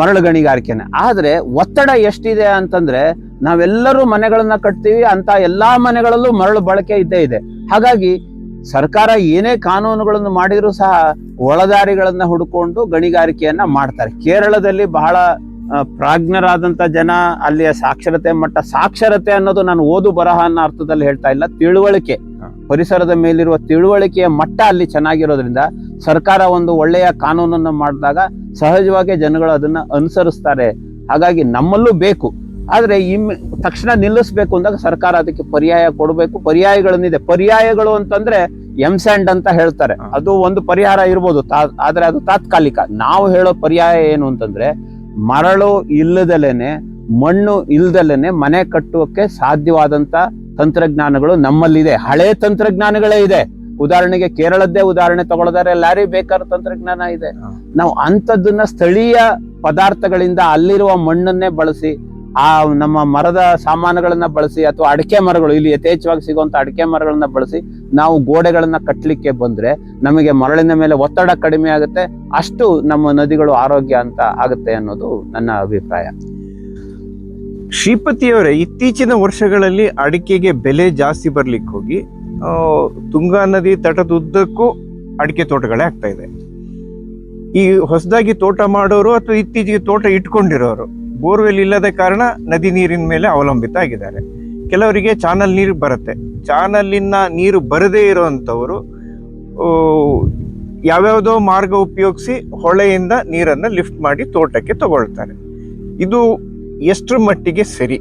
ಮರಳು ಗಣಿಗಾರಿಕೆನ ಆದರೆ ಒತ್ತಡ ಎಷ್ಟಿದೆ ಅಂತಂದ್ರೆ ನಾವೆಲ್ಲರೂ ಮನೆಗಳನ್ನ ಕಟ್ತೀವಿ, ಅಂತ ಎಲ್ಲಾ ಮನೆಗಳಲ್ಲೂ ಮರಳು ಬಳಕೆ ಇದ್ದೇ ಇದೆ. ಹಾಗಾಗಿ ಸರ್ಕಾರ ಏನೇ ಕಾನೂನುಗಳನ್ನು ಮಾಡಿದರೂ ಸಹ ಒಳದಾರಿಗಳನ್ನ ಹುಡುಕೊಂಡು ಗಣಿಗಾರಿಕೆಯನ್ನ ಮಾಡ್ತಾರೆ. ಕೇರಳದಲ್ಲಿ ಬಹಳ ಆ, ಪ್ರಾಜ್ಞರಾದಂತ ಜನ ಅಲ್ಲಿಯ ಸಾಕ್ಷರತೆ ಮಟ್ಟ ಸಾಕ್ಷರತೆ ಅನ್ನೋದು ನಾನು ಓದು ಬರಹ ಅನ್ನೋ ಅರ್ಥದಲ್ಲಿ ಹೇಳ್ತಾ ಇಲ್ಲ. ತಿಳುವಳಿಕೆ ಪರಿಸರದ ಮೇಲಿರುವ ತಿಳುವಳಿಕೆಯ ಮಟ್ಟ ಅಲ್ಲಿ ಚೆನ್ನಾಗಿರೋದ್ರಿಂದ ಸರ್ಕಾರ ಒಂದು ಒಳ್ಳೆಯ ಕಾನೂನನ್ನು ಮಾಡಿದಾಗ ಸಹಜವಾಗಿ ಜನಗಳು ಅದನ್ನ ಅನುಸರಿಸ್ತಾರೆ. ಹಾಗಾಗಿ ನಮ್ಮಲ್ಲೂ ಬೇಕು. ಆದರೆ ಇಮ್ ತಕ್ಷಣ ನಿಲ್ಲಿಸ್ಬೇಕು ಅಂದಾಗ ಸರ್ಕಾರ ಅದಕ್ಕೆ ಪರ್ಯಾಯ ಕೊಡಬೇಕು. ಪರ್ಯಾಯಗಳನ್ನಿದೆ. ಪರ್ಯಾಯಗಳು ಅಂತಂದ್ರೆ ಎಂಸ್ಯಾಂಡ್ ಅಂತ ಹೇಳ್ತಾರೆ. ಅದು ಒಂದು ಪರಿಹಾರ ಇರ್ಬೋದು. ತಾ- ಆದರೆ ಅದು ತಾತ್ಕಾಲಿಕ. ನಾವು ಹೇಳೋ ಪರ್ಯಾಯ ಏನು ಅಂತಂದ್ರೆ ಮರಳು ಇಲ್ಲದಲೇನೆ ಮಣ್ಣು ಇಲ್ದಲೇನೆ ಮನೆ ಕಟ್ಟುವಕ್ಕೆ ಸಾಧ್ಯವಾದಂತ ತಂತ್ರಜ್ಞಾನಗಳು ನಮ್ಮಲ್ಲಿದೆ. ಹಳೆ ತಂತ್ರಜ್ಞಾನಗಳೇ ಇದೆ. ಉದಾಹರಣೆಗೆ ಕೇರಳದ್ದೇ ಉದಾಹರಣೆ ತಗೊಳ್ಳೋದಾದ್ರೆ ಲಾರಿ ಬೇಕಾರ ತಂತ್ರಜ್ಞಾನ ಇದೆ. ನಾವು ಅಂಥದ್ದನ್ನ ಸ್ಥಳೀಯ ಪದಾರ್ಥಗಳಿಂದ ಅಲ್ಲಿರುವ ಮಣ್ಣನ್ನೇ ಬಳಸಿ ಆ ನಮ್ಮ ಮರದ ಸಾಮಾನುಗಳನ್ನ ಬಳಸಿ ಅಥವಾ ಅಡಿಕೆ ಮರಗಳು, ಇಲ್ಲಿ ಯಥೇಚ್ಛವಾಗಿ ಸಿಗುವಂತ ಅಡಿಕೆ ಮರಗಳನ್ನ ಬಳಸಿ ನಾವು ಗೋಡೆಗಳನ್ನ ಕಟ್ಟಲಿಕ್ಕೆ ಬಂದ್ರೆ ನಮಗೆ ಮರಳಿನ ಮೇಲೆ ಒತ್ತಡ ಕಡಿಮೆ ಆಗುತ್ತೆ. ಅಷ್ಟು ನಮ್ಮ ನದಿಗಳು ಆರೋಗ್ಯ ಅಂತ ಆಗುತ್ತೆ ಅನ್ನೋದು ನನ್ನ ಅಭಿಪ್ರಾಯ. ಶ್ರೀಪತಿಯವರೇ, ಇತ್ತೀಚಿನ ವರ್ಷಗಳಲ್ಲಿ ಅಡಿಕೆಗೆ ಬೆಲೆ ಜಾಸ್ತಿ ಬರ್ಲಿಕ್ಕೆ ಹೋಗಿ ತುಂಗಾ ನದಿ ತಟದುದ್ದಕ್ಕೂ ಅಡಿಕೆ ತೋಟಗಳೇ ಆಗ್ತಾ ಇದೆ. ಈ ಹೊಸದಾಗಿ ತೋಟ ಮಾಡೋರು ಅಥವಾ ಇತ್ತೀಚೆಗೆ ತೋಟ ಇಟ್ಕೊಂಡಿರೋರು ಬೋರ್ವೆಲ್ ಇಲ್ಲದ ಕಾರಣ ನದಿ ನೀರಿನ ಮೇಲೆ ಅವಲಂಬಿತ ಆಗಿದ್ದಾರೆ. ಕೆಲವರಿಗೆ ಚಾನಲ್ ನೀರು ಬರುತ್ತೆ. ಚಾನಲ್ಲಿನ ನೀರು ಬರದೇ ಇರುವಂಥವರು ಯಾವ್ಯಾವುದೋ ಮಾರ್ಗ ಉಪಯೋಗಿಸಿ ಹೊಳೆಯಿಂದ ನೀರನ್ನು ಲಿಫ್ಟ್ ಮಾಡಿ ತೋಟಕ್ಕೆ ತಗೊಳ್ತಾರೆ. ಇದು ಎಷ್ಟರ ಮಟ್ಟಿಗೆ ಸರಿ?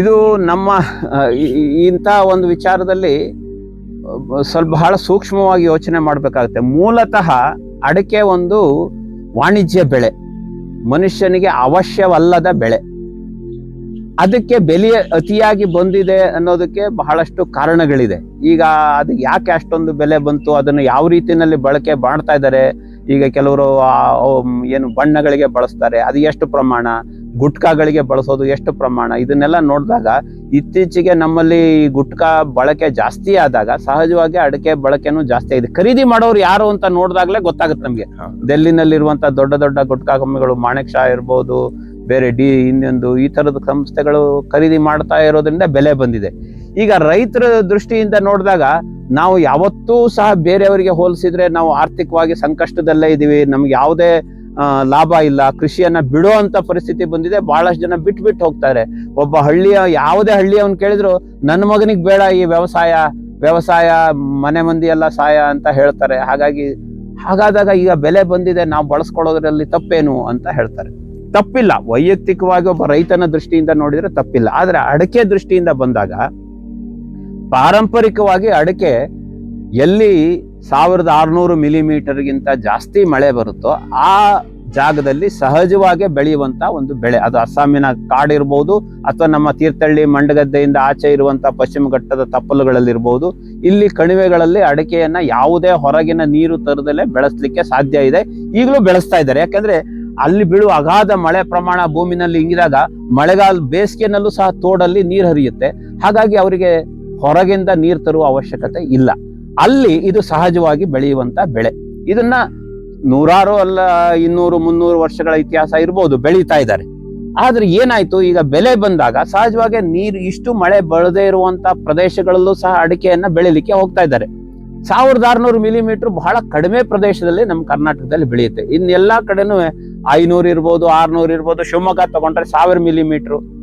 ಇದು ನಮ್ಮ ಇಂಥ ಒಂದು ವಿಚಾರದಲ್ಲಿ ಸ್ವಲ್ಪ ಬಹಳ ಸೂಕ್ಷ್ಮವಾಗಿ ಯೋಚನೆ ಮಾಡಬೇಕಾಗುತ್ತೆ. ಮೂಲತಃ ಅಡಿಕೆ ಒಂದು ವಾಣಿಜ್ಯ ಬೆಳೆ. ಮನುಷ್ಯನಿಗೆ ಅವಶ್ಯವಲ್ಲದ ಬೆಳೆ. ಅದಕ್ಕೆ ಬೆಲೆ ಅತಿಯಾಗಿ ಬಂದಿದೆ ಅನ್ನೋದಕ್ಕೆ ಬಹಳಷ್ಟು ಕಾರಣಗಳಿದೆ. ಈಗ ಅದಕ್ಕೆ ಯಾಕೆ ಅಷ್ಟೊಂದು ಬೆಲೆ ಬಂತು, ಅದನ್ನು ಯಾವ ರೀತಿಯಲ್ಲಿ ಬಳಕೆ ಮಾಡ್ತಾ ಇದ್ದಾರೆ, ಈಗ ಕೆಲವರು ಏನು ಬಣ್ಣಗಳಿಗೆ ಬಳಸ್ತಾರೆ, ಅದು ಎಷ್ಟು ಪ್ರಮಾಣ ಗುಟ್ಕಾಗಳಿಗೆ ಬಳಸೋದು ಎಷ್ಟು ಪ್ರಮಾಣ? ಇದನ್ನೆಲ್ಲ ನೋಡಿದಾಗ ಇತ್ತೀಚೆಗೆ ನಮ್ಮಲ್ಲಿ ಈ ಗುಟ್ಕಾ ಬಳಕೆ ಜಾಸ್ತಿ ಆದಾಗ ಸಹಜವಾಗಿ ಅಡಿಕೆ ಬಳಕೆನೂ ಜಾಸ್ತಿ ಆಗಿದೆ. ಖರೀದಿ ಮಾಡೋರು ಯಾರು ಅಂತ ನೋಡಿದಾಗಲೇ ಗೊತ್ತಾಗುತ್ತೆ ನಮಗೆ. ಡೆಲ್ಲಿನಲ್ಲಿರುವಂತಹ ಡೆಲ್ಲಿನಲ್ಲಿರುವಂತ ದೊಡ್ಡ ದೊಡ್ಡ ಗುಟ್ಕಾ ಕಂಪನಿಗಳು ಮಾಣಿಕ್ ಶಾ ಇರ್ಬೋದು ಬೇರೆ ಡಿ ಇನ್ನೊಂದು ಈ ತರದ ಸಂಸ್ಥೆಗಳು ಖರೀದಿ ಮಾಡ್ತಾ ಇರೋದ್ರಿಂದ ಬೆಲೆ ಬಂದಿದೆ. ಈಗ ರೈತರ ದೃಷ್ಟಿಯಿಂದ ನೋಡಿದಾಗ ನಾವು ಯಾವತ್ತೂ ಸಹ ಬೇರೆಯವರಿಗೆ ಹೋಲಿಸಿದ್ರೆ ನಾವು ಆರ್ಥಿಕವಾಗಿ ಸಂಕಷ್ಟದಲ್ಲೇ ಇದ್ದೀವಿ. ನಮ್ಗೆ ಯಾವುದೇ ಲಾಭ ಇಲ್ಲ, ಕೃಷಿಯನ್ನ ಬಿಡುವಂತ ಪರಿಸ್ಥಿತಿ ಬಂದಿದೆ, ಬಹಳಷ್ಟು ಜನ ಬಿಟ್ಟು ಬಿಟ್ಟು ಹೋಗ್ತಾರೆ. ಒಬ್ಬ ಹಳ್ಳಿಯ, ಯಾವುದೇ ಹಳ್ಳಿಯವನ್ ಕೇಳಿದ್ರು, ನನ್ನ ಮಗನಿಗೆ ಬೇಡ ಈ ವ್ಯವಸಾಯ ವ್ಯವಸಾಯ ಮನೆ ಮಂದಿ ಎಲ್ಲ ಸಹಾಯ ಅಂತ ಹೇಳ್ತಾರೆ. ಹಾಗಾಗಿ, ಹಾಗಾದಾಗ ಈಗ ಬೆಲೆ ಬಂದಿದೆ, ನಾವು ಬಳಸ್ಕೊಳ್ಳೋದ್ರಲ್ಲಿ ತಪ್ಪೇನು ಅಂತ ಹೇಳ್ತಾರೆ. ತಪ್ಪಿಲ್ಲ. ವೈಯಕ್ತಿಕವಾಗಿ ಒಬ್ಬ ರೈತನ ದೃಷ್ಟಿಯಿಂದ ನೋಡಿದ್ರೆ ತಪ್ಪಿಲ್ಲ. ಆದ್ರೆ ಅಡಕೆ ದೃಷ್ಟಿಯಿಂದ ಬಂದಾಗ, ಪಾರಂಪರಿಕವಾಗಿ ಅಡಕೆ ಎಲ್ಲಿ ಸಾವಿರದ ಆರುನೂರು ಮಿಲಿಮೀಟರ್ಗಿಂತ ಜಾಸ್ತಿ ಮಳೆ ಬರುತ್ತೋ ಆ ಜಾಗದಲ್ಲಿ ಸಹಜವಾಗಿ ಬೆಳೆಯುವಂತ ಒಂದು ಬೆಳೆ. ಅದು ಅಸ್ಸಾಮಿನ ಕಾಡಿರ್ಬೋದು ಅಥವಾ ನಮ್ಮ ತೀರ್ಥಹಳ್ಳಿ ಮಂಡಗದ್ದೆಯಿಂದ ಆಚೆ ಇರುವಂಥ ಪಶ್ಚಿಮ ಘಟ್ಟದ ತಪ್ಪಲುಗಳಲ್ಲಿರ್ಬೋದು. ಇಲ್ಲಿ ಕಣಿವೆಗಳಲ್ಲಿ ಅಡಿಕೆಯನ್ನು ಯಾವುದೇ ಹೊರಗಿನ ನೀರು ತರದಲ್ಲೇ ಬೆಳೆಸಲಿಕ್ಕೆ ಸಾಧ್ಯ ಇದೆ. ಈಗಲೂ ಬೆಳೆಸ್ತಾ ಇದ್ದಾರೆ. ಯಾಕಂದ್ರೆ ಅಲ್ಲಿ ಬೀಳುವ ಅಗಾಧ ಮಳೆ ಪ್ರಮಾಣ ಭೂಮಿನಲ್ಲಿ ಇಂಗಿದಾಗ ಮಳೆಗಾಲ ಬೇಸಿಗೆನಲ್ಲೂ ಸಹ ತೋಡಲ್ಲಿ ನೀರು ಹರಿಯುತ್ತೆ. ಹಾಗಾಗಿ ಅವರಿಗೆ ಹೊರಗಿಂದ ನೀರು ತರುವ ಅವಶ್ಯಕತೆ ಇಲ್ಲ. ಅಲ್ಲಿ ಇದು ಸಹಜವಾಗಿ ಬೆಳೆಯುವಂತ ಬೆಳೆ. ಇದನ್ನ ನೂರಾರು ಅಲ್ಲ, ಇನ್ನೂರು, ಮುನ್ನೂರು ವರ್ಷಗಳ ಇತಿಹಾಸ ಇರ್ಬೋದು, ಬೆಳೀತಾ ಇದ್ದಾರೆ. ಆದ್ರೆ ಏನಾಯ್ತು? ಈಗ ಬೆಲೆ ಬಂದಾಗ ಸಹಜವಾಗಿ ನೀರು, ಇಷ್ಟು ಮಳೆ ಬಳದೇ ಇರುವಂತ ಪ್ರದೇಶಗಳಲ್ಲೂ ಸಹ ಅಡಿಕೆಯನ್ನ ಬೆಳಿಲಿಕ್ಕೆ ಹೋಗ್ತಾ ಇದ್ದಾರೆ. ಸಾವಿರದ ಆರ್ನೂರು ಮಿಲಿಮೀಟರ್ ಬಹಳ ಕಡಿಮೆ ಪ್ರದೇಶದಲ್ಲಿ ನಮ್ಮ ಕರ್ನಾಟಕದಲ್ಲಿ ಬೆಳೆಯುತ್ತೆ. ಇನ್ನೆಲ್ಲಾ ಕಡೆನೂ ಐನೂರು ಇರ್ಬೋದು, ಆರ್ನೂರು ಇರ್ಬೋದು, ಶಿವಮೊಗ್ಗ ತಗೊಂಡ್ರೆ ಸಾವಿರ ಮಿಲಿಮೀಟರ್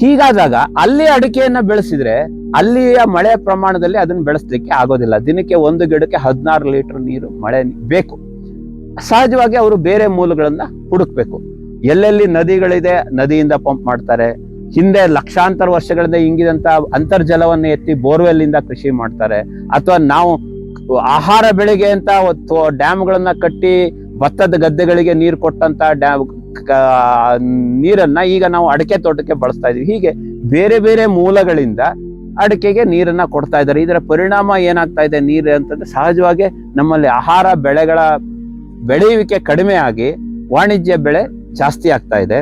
ಹೀಗಾದಾಗ ಅಲ್ಲಿ ಅಡಿಕೆಯನ್ನ ಬೆಳೆಸಿದ್ರೆ ಅಲ್ಲಿಯ ಮಳೆ ಪ್ರಮಾಣದಲ್ಲಿ ಅದನ್ನ ಬೆಳೆಸಲಿಕ್ಕೆ ಆಗೋದಿಲ್ಲ. ದಿನಕ್ಕೆ ಒಂದು ಗಿಡಕ್ಕೆ ಹದಿನಾರು ಲೀಟರ್ ನೀರು ಮಳೆ ಬೇಕು. ಸಹಜವಾಗಿ ಅವರು ಬೇರೆ ಮೂಲಗಳನ್ನ ಹುಡುಕ್ಬೇಕು. ಎಲ್ಲೆಲ್ಲಿ ನದಿಗಳಿದೆ, ನದಿಯಿಂದ ಪಂಪ್ ಮಾಡ್ತಾರೆ. ಹಿಂದೆ ಲಕ್ಷಾಂತರ ವರ್ಷಗಳಿಂದ ಹಿಂಗಿದಂತ ಅಂತರ್ಜಲವನ್ನು ಎತ್ತಿ ಬೋರ್ವೆಲ್ ಇಂದ ಕೃಷಿ ಮಾಡ್ತಾರೆ. ಅಥವಾ ನಾವು ಆಹಾರ ಬೆಳೆಗೆ ಅಂತ ಡ್ಯಾಮ್ಗಳನ್ನ ಕಟ್ಟಿ ಭತ್ತದ ಗದ್ದೆಗಳಿಗೆ ನೀರು ಕೊಟ್ಟಂತ ಡ್ಯಾಮ್ ನೀರನ್ನ ಈಗ ನಾವು ಅಡಿಕೆ ತೋಟಕ್ಕೆ ಬಳಸ್ತಾ ಇದೀವಿ ಹೀಗೆ ಬೇರೆ ಬೇರೆ ಮೂಲಗಳಿಂದ ಅಡಿಕೆಗೆ ನೀರನ್ನ ಕೊಡ್ತಾ ಇದ್ದಾರೆ. ಇದರ ಪರಿಣಾಮ ಏನಾಗ್ತಾ ಇದೆ? ನೀರು ಅಂತಂದ್ರೆ ಸಹಜವಾಗಿ ನಮ್ಮಲ್ಲಿ ಆಹಾರ ಬೆಳೆಗಳ ಬೆಳೆಯುವಿಕೆ ಕಡಿಮೆ ಆಗಿ ವಾಣಿಜ್ಯ ಬೆಳೆ ಜಾಸ್ತಿ ಆಗ್ತಾ ಇದೆ.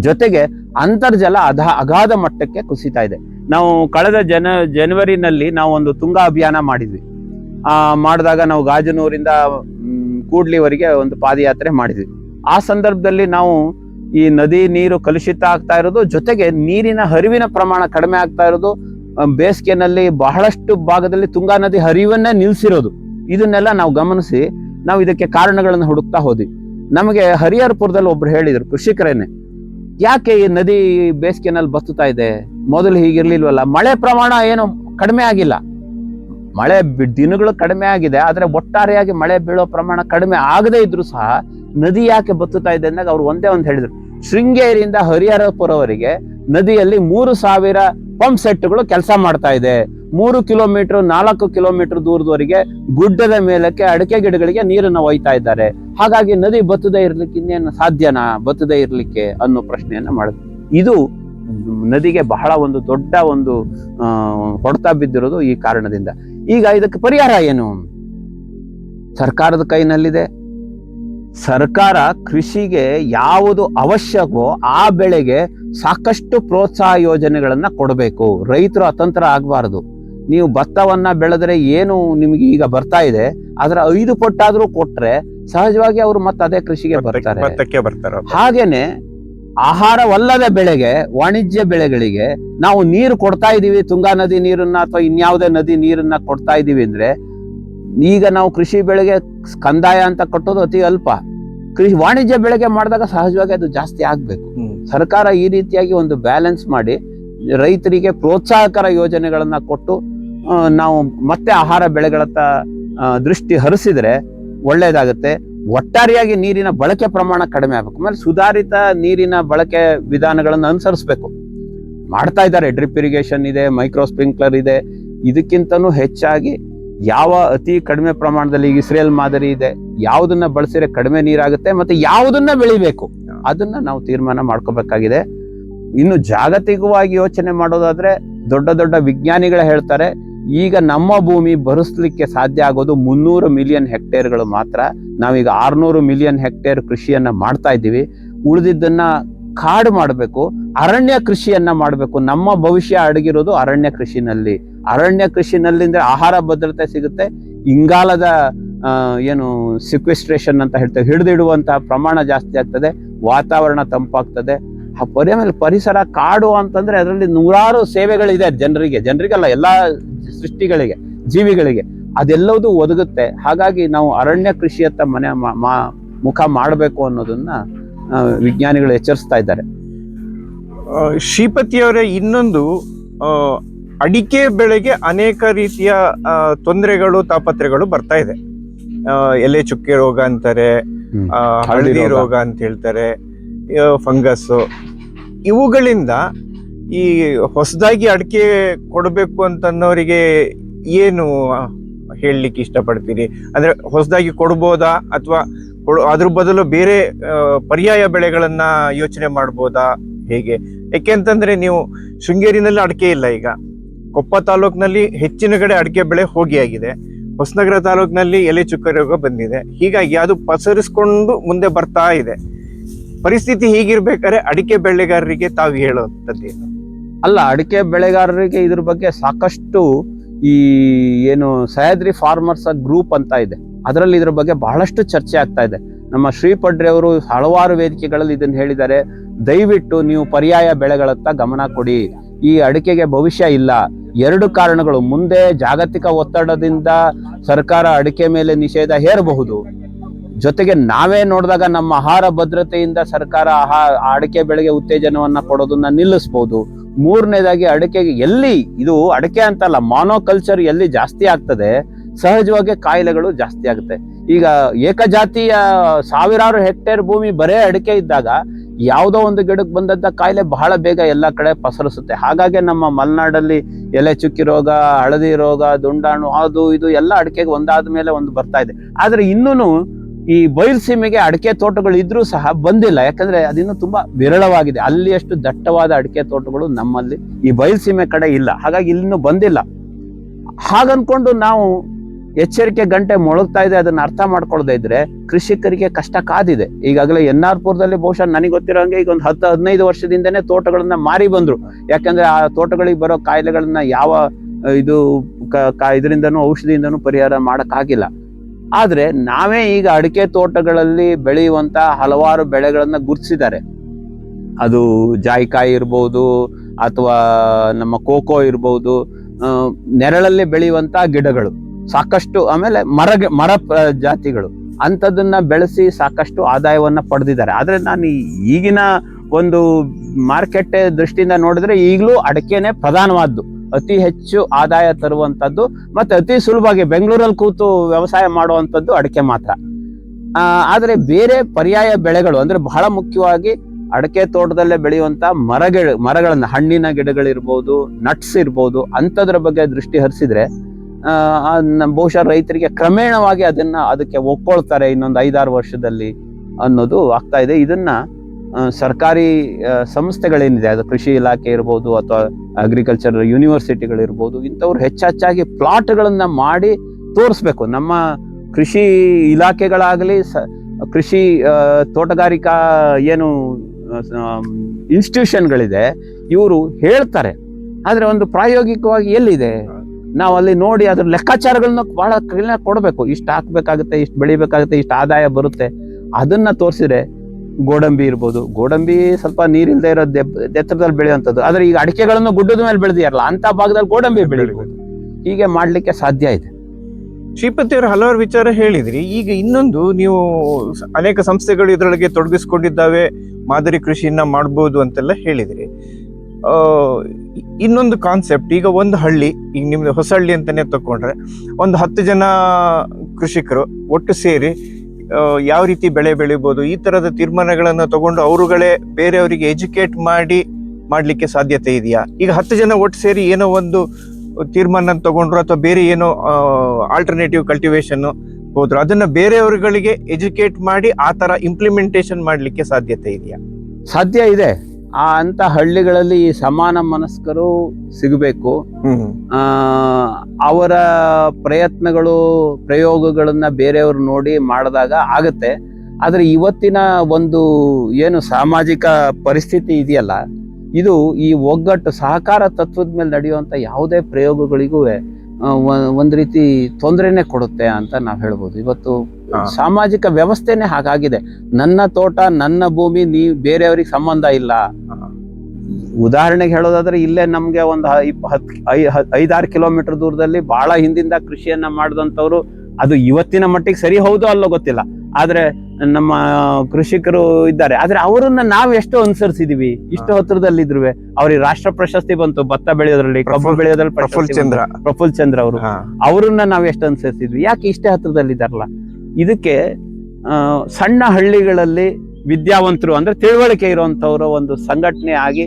ಜೊತೆಗೆ ಅಂತರ್ಜಲ ಅಧ, ಅಗಾಧ ಮಟ್ಟಕ್ಕೆ ಕುಸಿತಾ ಇದೆ. ನಾವು ಕಳೆದ ಜನ, ಜನವರಿನಲ್ಲಿ ನಾವು ಒಂದು ತುಂಗಾ ಅಭಿಯಾನ ಮಾಡಿದ್ವಿ. ಮಾಡಿದಾಗ ನಾವು ಗಾಜನೂರಿಂದ ಕೂಡ್ಲಿವರೆಗೆ ಒಂದು ಪಾದಯಾತ್ರೆ ಮಾಡಿದ್ವಿ. ಆ ಸಂದರ್ಭದಲ್ಲಿ ನಾವು ಈ ನದಿ ನೀರು ಕಲುಷಿತ ಆಗ್ತಾ ಇರೋದು, ಜೊತೆಗೆ ನೀರಿನ ಹರಿವಿನ ಪ್ರಮಾಣ ಕಡಿಮೆ ಆಗ್ತಾ ಇರೋದು ಬೇಸಿಗೆನಲ್ಲಿ ಬಹಳಷ್ಟು ಭಾಗದಲ್ಲಿ ತುಂಗಾ ನದಿ ಹರಿವನ್ನೇ ನಿಲ್ಸಿರೋದು. ಇದನ್ನೆಲ್ಲ ನಾವು ಗಮನಿಸಿ, ನಾವು ಇದಕ್ಕೆ ಕಾರಣಗಳನ್ನು ಹುಡುಕ್ತಾ ಹೋದ್ವಿ. ನಮಗೆ ಹರಿಹರಪುರದಲ್ಲಿ ಒಬ್ರು ಹೇಳಿದ್ರು, ಕೃಷಿಕರೇನೆ, ಯಾಕೆ ಈ ನದಿ ಬೇಸಿಗೆನಲ್ಲಿ ಬತ್ತುತ್ತಾ ಇದೆ? ಮೊದಲು ಹೀಗಿರ್ಲಿಲ್ವಲ್ಲ? ಮಳೆ ಪ್ರಮಾಣ ಏನು ಕಡಿಮೆ ಆಗಿಲ್ಲ. ಮಳೆ ದಿನಗಳು ಕಡಿಮೆ ಆಗಿದೆ, ಆದರೆ ಒಟ್ಟಾರೆಯಾಗಿ ಮಳೆ ಬೀಳೋ ಪ್ರಮಾಣ ಕಡಿಮೆ ಆಗದೇ ಇದ್ರು ಸಹ ನದಿ ಯಾಕೆ ಬತ್ತುತ್ತಾ ಇದೆ ಅಂದಾಗ ಅವ್ರು ಒಂದೇ ಒಂದು ಹೇಳಿದ್ರು. ಶೃಂಗೇರಿಯಿಂದ ಹರಿಹರಪುರವರೆಗೆ ನದಿಯಲ್ಲಿ ಮೂರು ಸಾವಿರ ಪಂಪ್ ಸೆಟ್ಗಳು ಕೆಲಸ ಮಾಡ್ತಾ ಇದೆ. ಮೂರು ಕಿಲೋಮೀಟರ್, ನಾಲ್ಕು ಕಿಲೋಮೀಟರ್ ದೂರದವರೆಗೆ ಗುಡ್ಡದ ಮೇಲಕ್ಕೆ ಅಡಿಕೆ ಗಿಡಗಳಿಗೆ ನೀರನ್ನು ಒಯ್ತಾ ಇದ್ದಾರೆ. ಹಾಗಾಗಿ ನದಿ ಬತ್ತದೇ ಇರ್ಲಿಕ್ಕೆ ಇನ್ನೇನು ಸಾಧ್ಯನಾ? ಬತ್ತದೇ ಇರ್ಲಿಕ್ಕೆ ಅನ್ನೋ ಪ್ರಶ್ನೆಯನ್ನ ಮಾಡಿದ್ರು. ಇದು ನದಿಗೆ ಬಹಳ ಒಂದು ದೊಡ್ಡ ಒಂದು ಹೊಡೆತ ಬಿದ್ದಿರೋದು ಈ ಕಾರಣದಿಂದ. ಈಗ ಇದಕ್ಕೆ ಪರಿಹಾರ ಏನು? ಸರ್ಕಾರದ ಕೈನಲ್ಲಿದೆ. ಸರ್ಕಾರ ಕೃಷಿಗೆ ಯಾವುದು ಅವಶ್ಯಕವೋ ಆ ಬೆಳೆಗೆ ಸಾಕಷ್ಟು ಪ್ರೋತ್ಸಾಹ ಯೋಜನೆಗಳನ್ನ ಕೊಡಬೇಕು. ರೈತರು ಅತಂತ್ರ ಆಗಬಾರದು. ನೀವು ಭತ್ತವನ್ನ ಬೆಳೆದ್ರೆ ಏನು ನಿಮಗೆ ಈಗ ಬರ್ತಾ ಇದೆ ಅದರ ಐದು ಪಟ್ಟಾದ್ರೂ ಕೊಟ್ರೆ ಸಹಜವಾಗಿ ಅವರು ಮತ್ತೆ ಅದೇ ಕೃಷಿಗೆ ಬರ್ತಾರೆ. ಹಾಗೇನೆ ಆಹಾರವಲ್ಲದ ಬೆಳೆಗೆ ವಾಣಿಜ್ಯ ಬೆಳೆಗಳಿಗೆ ನಾವು ನೀರು ಕೊಡ್ತಾ ಇದ್ದೀವಿ. ತುಂಗಾ ನದಿ ನೀರನ್ನ ಅಥವಾ ಇನ್ಯಾವುದೇ ನದಿ ನೀರನ್ನ ಕೊಡ್ತಾ ಇದ್ದೀವಿ ಅಂದ್ರೆ ಈಗ ನಾವು ಕೃಷಿ ಬೆಳೆಗೆ ಕಂದಾಯ ಅಂತ ಕಟ್ಟೋದು ಅತಿ ಅಲ್ಪ. ಕೃಷಿ ವಾಣಿಜ್ಯ ಬೆಳೆಗೆ ಮಾಡಿದಾಗ ಸಹಜವಾಗಿ ಅದು ಜಾಸ್ತಿ ಆಗ್ಬೇಕು. ಸರ್ಕಾರ ಈ ರೀತಿಯಾಗಿ ಒಂದು ಬ್ಯಾಲೆನ್ಸ್ ಮಾಡಿ ರೈತರಿಗೆ ಪ್ರೋತ್ಸಾಹಕರ ಯೋಜನೆಗಳನ್ನ ಕೊಟ್ಟು ನಾವು ಮತ್ತೆ ಆಹಾರ ಬೆಳೆಗಳತ್ತ ದೃಷ್ಟಿ ಹರಿಸಿದ್ರೆ ಒಳ್ಳೇದಾಗುತ್ತೆ. ಒಟ್ಟಾರೆಯಾಗಿ ನೀರಿನ ಬಳಕೆ ಪ್ರಮಾಣ ಕಡಿಮೆ ಆಗಬೇಕು. ಆಮೇಲೆ ಸುಧಾರಿತ ನೀರಿನ ಬಳಕೆ ವಿಧಾನಗಳನ್ನು ಅನುಸರಿಸಬೇಕು. ಮಾಡ್ತಾ ಇದ್ದಾರೆ. ಡ್ರಿಪ್ ಇರಿಗೇಷನ್ ಇದೆ, ಮೈಕ್ರೋ ಸ್ಪ್ರಿಂಕ್ಲರ್ ಇದೆ. ಇದಕ್ಕಿಂತನೂ ಹೆಚ್ಚಾಗಿ ಯಾವ ಅತಿ ಕಡಿಮೆ ಪ್ರಮಾಣದಲ್ಲಿ ಇಸ್ರೇಲ್ ಮಾದರಿ ಇದೆ, ಯಾವುದನ್ನ ಬಳಸಿದ್ರೆ ಕಡಿಮೆ ನೀರಾಗುತ್ತೆ ಮತ್ತೆ ಯಾವುದನ್ನ ಬೆಳಿಬೇಕು ಅದನ್ನ ನಾವು ತೀರ್ಮಾನ ಮಾಡ್ಕೋಬೇಕಾಗಿದೆ. ಇನ್ನು ಜಾಗತಿಕವಾಗಿ ಯೋಚನೆ ಮಾಡೋದಾದ್ರೆ ದೊಡ್ಡ ದೊಡ್ಡ ವಿಜ್ಞಾನಿಗಳು ಹೇಳ್ತಾರೆ ಈಗ ನಮ್ಮ ಭೂಮಿ ಭರಿಸ್ಲಿಕ್ಕೆ ಸಾಧ್ಯ ಆಗೋದು ಮುನ್ನೂರು ಮಿಲಿಯನ್ ಹೆಕ್ಟೇರ್ಗಳು ಮಾತ್ರ. ನಾವೀಗ ಆರ್ನೂರು ಮಿಲಿಯನ್ ಹೆಕ್ಟೇರ್ ಕೃಷಿಯನ್ನ ಮಾಡ್ತಾ ಇದ್ದೀವಿ. ಉಳಿದಿದ್ದನ್ನ ಕಾಡು ಮಾಡಬೇಕು, ಅರಣ್ಯ ಕೃಷಿಯನ್ನ ಮಾಡಬೇಕು. ನಮ್ಮ ಭವಿಷ್ಯ ಅಡಗಿರೋದು ಅರಣ್ಯ ಕೃಷಿನಲ್ಲಿ. ಅರಣ್ಯ ಕೃಷಿನಲ್ಲಿ ಅಂದ್ರೆ ಆಹಾರ ಭದ್ರತೆ ಸಿಗುತ್ತೆ. ಇಂಗಾಲದ ಏನು ಸಿಕ್ವೆಸ್ಟ್ರೇಷನ್ ಅಂತ ಹೇಳ್ತೇವೆ. ಹಿಡಿದಿಡುವಂತಹ ಪ್ರಮಾಣ ಜಾಸ್ತಿ ಆಗ್ತದೆ. ವಾತಾವರಣ ತಂಪಾಗ್ತದೆ. ಆ ಪರಿ ಆಮೇಲೆ ಪರಿಸರ ಕಾಡು ಅಂತಂದ್ರೆ ಅದರಲ್ಲಿ ನೂರಾರು ಸೇವೆಗಳಿದೆ ಜನರಿಗೆ. ಜನರಿಗೆಲ್ಲ, ಎಲ್ಲಾ ಸೃಷ್ಟಿಗಳಿಗೆ ಜೀವಿಗಳಿಗೆ ಅದೆಲ್ಲವೂ ಒದಗುತ್ತೆ. ಹಾಗಾಗಿ ನಾವು ಅರಣ್ಯ ಕೃಷಿಯತ್ತ ಮನೆ ಮುಖ ಮಾಡಬೇಕು ಅನ್ನೋದನ್ನ ವಿಜ್ಞಾನಿಗಳು ಎಚ್ಚರಿಸ್ತಾ ಇದ್ದಾರೆ. ಶ್ರೀಪತಿಯವರೇ ಇನ್ನೊಂದು ಅಡಿಕೆ ಬೆಳೆಗೆ ಅನೇಕ ರೀತಿಯ ತೊಂದರೆಗಳು ತಾಪತ್ರೆಗಳು ಬರ್ತಾ ಇದೆ. ಆ, ಎಲೆ ಚುಕ್ಕೆ ರೋಗ ಅಂತಾರೆ ಹಳದಿ. ರೋಗ. ಅಂತ ಹೇಳ್ತಾರೆ ಫಂಗಸ್ ಇವುಗಳಿಂದ ಈ ಹೊಸದಾಗಿ ಅಡಿಕೆ ಕೊಡಬೇಕು ಅಂತನ್ನೋರಿಗೆ ಏನು ಹೇಳಲಿಕ್ಕೆ ಇಷ್ಟಪಡ್ತೀರಿ? ಅಂದ್ರೆ ಹೊಸದಾಗಿ ಕೊಡ್ಬೋದಾ ಅಥವಾ ಅದ್ರ ಬದಲು ಬೇರೆ ಪರ್ಯಾಯ ಬೆಳೆಗಳನ್ನ ಯೋಚನೆ ಮಾಡ್ಬೋದಾ? ಹೇಗೆ? ಯಾಕೆಂತಂದ್ರೆ ನೀವು ಶೃಂಗೇರಿನಲ್ಲಿ ಅಡಿಕೆ ಇಲ್ಲ ಈಗ. ಕೊಪ್ಪ ತಾಲೂಕಿನಲ್ಲಿ ಹೆಚ್ಚಿನ ಕಡೆ ಅಡಿಕೆ ಬೆಳೆ ಹೋಗಿ ಆಗಿದೆ. ಹೊಸನಗರ ತಾಲೂಕಿನಲ್ಲಿ ಎಲೆ ಚುಕ್ಕ ರೋಗ ಬಂದಿದೆ. ಹೀಗಾಗಿ ಅದು ಪಸರಿಸ್ಕೊಂಡು ಮುಂದೆ ಬರ್ತಾ ಇದೆ. ಪರಿಸ್ಥಿತಿ ಹೀಗಿರ್ಬೇಕಾದ್ರೆ ಅಡಿಕೆ ಬೆಳೆಗಾರರಿಗೆ ತಾವು ಹೇಳುವಂಥದ್ದೇನು? ಅಲ್ಲ, ಅಡಿಕೆ ಬೆಳೆಗಾರರಿಗೆ ಇದ್ರ ಬಗ್ಗೆ ಸಾಕಷ್ಟು ಈ ಏನು ಸಹ್ಯಾದ್ರಿ ಫಾರ್ಮರ್ಸ್ ಗ್ರೂಪ್ ಅಂತ ಇದೆ. ಅದರಲ್ಲಿ ಇದ್ರ ಬಗ್ಗೆ ಬಹಳಷ್ಟು ಚರ್ಚೆ ಆಗ್ತಾ ಇದೆ. ನಮ್ಮ ಶ್ರೀಪಡ್ರೆ ಅವರು ಹಲವಾರು ವೇದಿಕೆಗಳಲ್ಲಿ ಇದನ್ನು ಹೇಳಿದ್ದಾರೆ. ದಯವಿಟ್ಟು ನೀವು ಪರ್ಯಾಯ ಬೆಳೆಗಳತ್ತ ಗಮನ ಕೊಡಿ. ಈ ಅಡಿಕೆಗೆ ಭವಿಷ್ಯ ಇಲ್ಲ. ಎರಡು ಕಾರಣಗಳು. ಮುಂದೆ ಜಾಗತಿಕ ಒತ್ತಡದಿಂದ ಸರ್ಕಾರ ಅಡಿಕೆ ಮೇಲೆ ನಿಷೇಧ ಹೇರಬಹುದು. ಜೊತೆಗೆ ನಾವೇ ನೋಡಿದಾಗ ನಮ್ಮ ಆಹಾರ ಭದ್ರತೆಯಿಂದ ಸರ್ಕಾರ ಆಹಾ, ಅಡಿಕೆ ಬೆಳೆಗೆ ಉತ್ತೇಜನವನ್ನ ಕೊಡೋದನ್ನ ನಿಲ್ಲಿಸಬಹುದು ಮೂರನೇದಾಗಿ ಅಡಿಕೆಗೆ ಎಲ್ಲಿ, ಇದು ಅಡಿಕೆ ಅಂತಲ್ಲ ಮಾನೋಕಲ್ಚರ್ ಎಲ್ಲಿ ಜಾಸ್ತಿ ಆಗ್ತದೆ, ಸಹಜವಾಗಿ ಕಾಯಿಲೆಗಳು ಜಾಸ್ತಿ ಆಗುತ್ತೆ. ಈಗ ಏಕಜಾತಿಯ ಸಾವಿರಾರು ಹೆಕ್ಟೇರ್ ಭೂಮಿ ಬರೇ ಅಡಿಕೆ ಇದ್ದಾಗ, ಯಾವುದೋ ಒಂದು ಗಿಡಕ್ಕೆ ಬಂದಂತ ಕಾಯಿಲೆ ಬಹಳ ಬೇಗ ಎಲ್ಲ ಕಡೆ ಪಸರಿಸುತ್ತೆ. ಹಾಗಾಗಿ ನಮ್ಮ ಮಲೆನಾಡಲ್ಲಿ ಎಲೆ ಚುಕ್ಕಿ ರೋಗ, ಹಳದಿ ರೋಗ, ದುಂಡಾಣು, ಅದು ಇದು ಎಲ್ಲ ಅಡಿಕೆಗೆ ಒಂದಾದ ಮೇಲೆ ಒಂದು ಬರ್ತಾ ಇದೆ. ಆದರೆ ಇನ್ನೂ ಈ ಬಯಲುಸೀಮೆಗೆ ಅಡಿಕೆ ತೋಟಗಳು ಇದ್ರೂ ಸಹ ಬಂದಿಲ್ಲ. ಯಾಕಂದ್ರೆ ಅದಿನ್ನೂ ತುಂಬಾ ವಿರಳವಾಗಿದೆ. ಅಲ್ಲಿ ಅಷ್ಟು ದಟ್ಟವಾದ ಅಡಿಕೆ ತೋಟಗಳು ನಮ್ಮಲ್ಲಿ ಈ ಬಯಲುಸೀಮೆ ಕಡೆ ಇಲ್ಲ. ಹಾಗಾಗಿ ಇಲ್ಲಿನೂ ಬಂದಿಲ್ಲ. ಹಾಗನ್ಕೊಂಡು ನಾವು ಎಚ್ಚರಿಕೆ ಗಂಟೆ ಮೊಳಗ್ತಾ ಇದೆ, ಅದನ್ನ ಅರ್ಥ ಮಾಡ್ಕೊಳ್ದೇ ಇದ್ರೆ ಕೃಷಿಕರಿಗೆ ಕಷ್ಟ ಕಾದಿದೆ. ಈಗಾಗಲೇ ಎನ್ ಆರ್ ಪುರದಲ್ಲಿ ಬಹುಶಃ ನನಗೆ ಗೊತ್ತಿರೋಂಗೆ ಈಗ ಒಂದು ಹತ್ತು, ಹದಿನೈದು ವರ್ಷದಿಂದನೇ ತೋಟಗಳನ್ನ ಮಾರಿ ಬಂದ್ರು. ಯಾಕಂದ್ರೆ ಆ ತೋಟಗಳಿಗೆ ಬರೋ ಕಾಯಿಲೆಗಳನ್ನ ಯಾವ ಇದು ಇದರಿಂದನೂ ಔಷಧಿಯಿಂದನೂ ಪರಿಹಾರ ಮಾಡಕ್ಕಾಗಿಲ್ಲ. ಆದ್ರೆ ನಾವೇ ಈಗ ಅಡಿಕೆ ತೋಟಗಳಲ್ಲಿ ಬೆಳೆಯುವಂತ ಹಲವಾರು ಬೆಳೆಗಳನ್ನು ಗುರುತಿಸಿದ್ದಾರೆ. ಅದು ಜಾಯಿಕಾಯಿ ಇರ್ಬೋದು ಅಥವಾ ನಮ್ಮ ಕೋಕೋ ಇರ್ಬೋದು ನೆರಳಲ್ಲಿ ಬೆಳೆಯುವಂತ ಗಿಡಗಳು, ಸಾಕಷ್ಟು ಆಮೇಲೆ ಮರ ಮರ ಜಾತಿಗಳು, ಅಂಥದ್ದನ್ನು ಬೆಳೆಸಿ ಸಾಕಷ್ಟು ಆದಾಯವನ್ನ ಪಡೆದಿದ್ದಾರೆ. ಆದರೆ ನಾನು ಈಗಿನ ಒಂದು ಮಾರ್ಕೆಟ್ ದೃಷ್ಟಿಯಿಂದ ನೋಡಿದ್ರೆ ಈಗಲೂ ಅಡಿಕೆನೇ ಪ್ರಧಾನವಾದ್ದು. ಅತಿ ಹೆಚ್ಚು ಆದಾಯ ತರುವಂತದ್ದು ಮತ್ತೆ ಅತಿ ಸುಲಭವಾಗಿ ಬೆಂಗಳೂರಲ್ಲಿ ಕೂತು ವ್ಯವಸಾಯ ಮಾಡುವಂಥದ್ದು ಅಡಿಕೆ ಮಾತ್ರ. ಆದರೆ ಬೇರೆ ಪರ್ಯಾಯ ಬೆಳೆಗಳು ಅಂದ್ರೆ ಬಹಳ ಮುಖ್ಯವಾಗಿ ಅಡಕೆ ತೋಟದಲ್ಲೇ ಬೆಳೆಯುವಂತ ಮರಗಿಡ ಮರಗಳನ್ನು ಹಣ್ಣಿನ ಗಿಡಗಳಿರ್ಬೋದು ನಟ್ಸ್ ಇರ್ಬೋದು, ಅಂಥದ್ರ ಬಗ್ಗೆ ದೃಷ್ಟಿ ಹರಿಸಿದ್ರೆ ಬಹುಶಃ ರೈತರಿಗೆ ಕ್ರಮೇಣವಾಗಿ ಅದನ್ನ ಅದಕ್ಕೆ ಒಪ್ಕೊಳ್ತಾರೆ ಇನ್ನೊಂದು ಐದಾರು ವರ್ಷದಲ್ಲಿ ಅನ್ನೋದು ಆಗ್ತಾ ಇದೆ. ಇದನ್ನ ಸರ್ಕಾರಿ ಸಂಸ್ಥೆಗಳೇನಿದೆ, ಅದು ಕೃಷಿ ಇಲಾಖೆ ಇರ್ಬೋದು ಅಥವಾ ಅಗ್ರಿಕಲ್ಚರ್ ಯೂನಿವರ್ಸಿಟಿಗಳಿರ್ಬೋದು ಇಂಥವ್ರು ಹೆಚ್ಚೆಚ್ಚಾಗಿ ಪ್ಲಾಟ್ಗಳನ್ನ ಮಾಡಿ ತೋರಿಸ್ಬೇಕು. ನಮ್ಮ ಕೃಷಿ ಇಲಾಖೆಗಳಾಗಲಿ, ಸ, ಕೃಷಿ ತೋಟಗಾರಿಕಾ ಏನು ಇನ್ಸ್ಟಿಟ್ಯೂಷನ್ಗಳಿದೆ ಇವರು ಹೇಳ್ತಾರೆ. ಆದರೆ ಒಂದು ಪ್ರಾಯೋಗಿಕವಾಗಿ ಎಲ್ಲಿದೆ? ನಾವು ಅಲ್ಲಿ ನೋಡಿ ಅದ್ರ ಲೆಕ್ಕಾಚಾರಗಳನ್ನ ಬಹಳ ಕ್ಲೀನಾಗಿ ಕೊಡಬೇಕು. ಇಷ್ಟು ಹಾಕ್ಬೇಕಾಗುತ್ತೆ, ಇಷ್ಟು ಬೆಳಿಬೇಕಾಗುತ್ತೆ, ಇಷ್ಟು ಆದಾಯ ಬರುತ್ತೆ. ಅದನ್ನ ತೋರಿಸಿದ್ರೆ ಗೋಡಂಬಿ ಇರ್ಬೋದು. ಗೋಡಂಬಿ ಸ್ವಲ್ಪ ನೀರಿಲ್ಲದೆ ಇರೋ ಎತ್ತರದಲ್ಲಿ ಬೆಳೆಯುವಂಥದ್ದು. ಆದರೆ ಈಗ ಅಡಿಕೆಗಳನ್ನು ಗುಡ್ಡದ ಮೇಲೆ ಬೆಳೆದಿರಲ್ಲ ಅಂತ ಭಾಗದಲ್ಲಿ ಗೋಡಂಬಿ ಬೆಳೆಯಬಹುದು ಹೀಗೆ ಮಾಡಲಿಕ್ಕೆ ಸಾಧ್ಯ ಇದೆ. ಶ್ರೀಪತಿ ಅವರು ಹಲವಾರು ವಿಚಾರ ಹೇಳಿದ್ರಿ. ಈಗ ಇನ್ನೊಂದು ನೀವು ಅನೇಕ ಸಂಸ್ಥೆಗಳು ಇದರೊಳಗೆ ತೊಡಗಿಸ್ಕೊಂಡಿದ್ದಾವೆ. ಮಾದರಿ ಕೃಷಿಯನ್ನ ಮಾಡ್ಬೋದು ಅಂತೆಲ್ಲ ಹೇಳಿದ್ರಿ. ಇನ್ನೊಂದು ಕಾನ್ಸೆಪ್ಟ್ ಈಗ ಒಂದು ಹಳ್ಳಿ ಈಗ ನಿಮ್ದು ಹೊಸಹಳ್ಳಿ ಅಂತಾನೆ ತಕೊಂಡ್ರೆ ಒಂದು ಹತ್ತು ಜನ ಕೃಷಿಕರು ಒಟ್ಟು ಸೇರಿ ಯಾವ ರೀತಿ ಬೆಳೆ ಬೆಳಿಬೋದು, ಈ ತರದ ತೀರ್ಮಾನಗಳನ್ನು ತಗೊಂಡು ಅವರುಗಳೇ ಬೇರೆಯವರಿಗೆ ಎಜುಕೇಟ್ ಮಾಡಿ ಮಾಡ್ಲಿಕ್ಕೆ ಸಾಧ್ಯತೆ ಇದೆಯಾ? ಈಗ ಹತ್ತು ಜನ ಒಟ್ಟು ಸೇರಿ ಏನೋ ಒಂದು ತೀರ್ಮಾನ ತಗೊಂಡ್ರು ಅಥವಾ ಬೇರೆ ಏನೋ ಆಲ್ಟರ್ನೇಟಿವ್ ಕಲ್ಟಿವೇಶನ್ ಹೋದ್ರು, ಅದನ್ನ ಬೇರೆಯವರುಗಳಿಗೆ ಎಜುಕೇಟ್ ಮಾಡಿ ಆ ತರ ಇಂಪ್ಲಿಮೆಂಟೇಷನ್ ಮಾಡ್ಲಿಕ್ಕೆ ಸಾಧ್ಯತೆ ಇದೆಯಾ? ಸಾಧ್ಯ ಇದೆ. ಆ ಅಂತ ಹಳ್ಳಿಗಳಲ್ಲಿ ಈ ಸಮಾನ ಮನಸ್ಕರು ಸಿಗಬೇಕು. ಅವರ ಪ್ರಯತ್ನಗಳು ಪ್ರಯೋಗಗಳನ್ನ ಬೇರೆಯವರು ನೋಡಿ ಮಾಡಿದಾಗ ಆಗತ್ತೆ. ಆದರೆ ಇವತ್ತಿನ ಒಂದು ಏನು ಸಾಮಾಜಿಕ ಪರಿಸ್ಥಿತಿ ಇದೆಯಲ್ಲ ಇದು ಈ ಒಗ್ಗಟ್ಟು ಸಹಕಾರ ತತ್ವದ ಮೇಲೆ ನಡೆಯುವಂತ ಯಾವುದೇ ಪ್ರಯೋಗಗಳಿಗೂ ಒಂದು ರೀತಿ ತೊಂದರೆನೇ ಕೊಡುತ್ತೆ ಅಂತ ನಾವು ಹೇಳ್ಬೋದು. ಇವತ್ತು. ಸಾಮಾಜಿಕ ವ್ಯವಸ್ಥೆನೆ ಹಾಗಾಗಿದೆ. ನನ್ನ ತೋಟ ನನ್ನ ಭೂಮಿ ನೀ ಬೇರೆಯವ್ರಿಗೆ ಸಂಬಂಧ ಇಲ್ಲ. ಉದಾಹರಣೆಗೆ ಹೇಳೋದಾದ್ರೆ ಇಲ್ಲೇ ನಮ್ಗೆ ಒಂದು ಐದಾರು ಕಿಲೋಮೀಟರ್ ದೂರದಲ್ಲಿ ಬಹಳ ಹಿಂದಿಂದ ಕೃಷಿಯನ್ನ ಮಾಡಿದಂಥವ್ರು ಅದು ಇವತ್ತಿನ ಮಟ್ಟಿಗೆ ಸರಿ ಹೌದು ಅಲ್ಲೋ ಗೊತ್ತಿಲ್ಲ. ಆದ್ರೆ ನಮ್ಮ ಕೃಷಿಕರು ಇದ್ದಾರೆ. ಆದ್ರೆ ಅವರನ್ನ ನಾವು ಎಷ್ಟು ಅನುಸರಿಸಿದೀವಿ. ಇಷ್ಟು ಹತ್ರದಲ್ಲಿದ್ರು ಅವ್ರಿಗೆ ರಾಷ್ಟ್ರ ಪ್ರಶಸ್ತಿ ಬಂತು. ಭತ್ತ ಬೆಳೆಯೋದ್ರಲ್ಲಿ ಕಬ್ಬು ಬೆಳೆಯೋದ್ರಲ್ಲಿ ಪ್ರಫುಲ್ ಚಂದ್ರ. ಪ್ರಫುಲ್ ಚಂದ್ರ ಅವರು. ಅವರನ್ನ ನಾವು ಎಷ್ಟು ಅನುಸರಿಸಿದ್ವಿ. ಯಾಕೆ ಇಷ್ಟೇ ಹತ್ರದಲ್ಲಿದ್ದಾರಲ್ಲ ಇದಕ್ಕೆ ಸಣ್ಣ ಹಳ್ಳಿಗಳಲ್ಲಿ ವಿದ್ಯಾವಂತರು ಅಂದರೆ ತಿಳುವಳಿಕೆ ಇರುವಂಥವ್ರ ಒಂದು ಸಂಘಟನೆ ಆಗಿ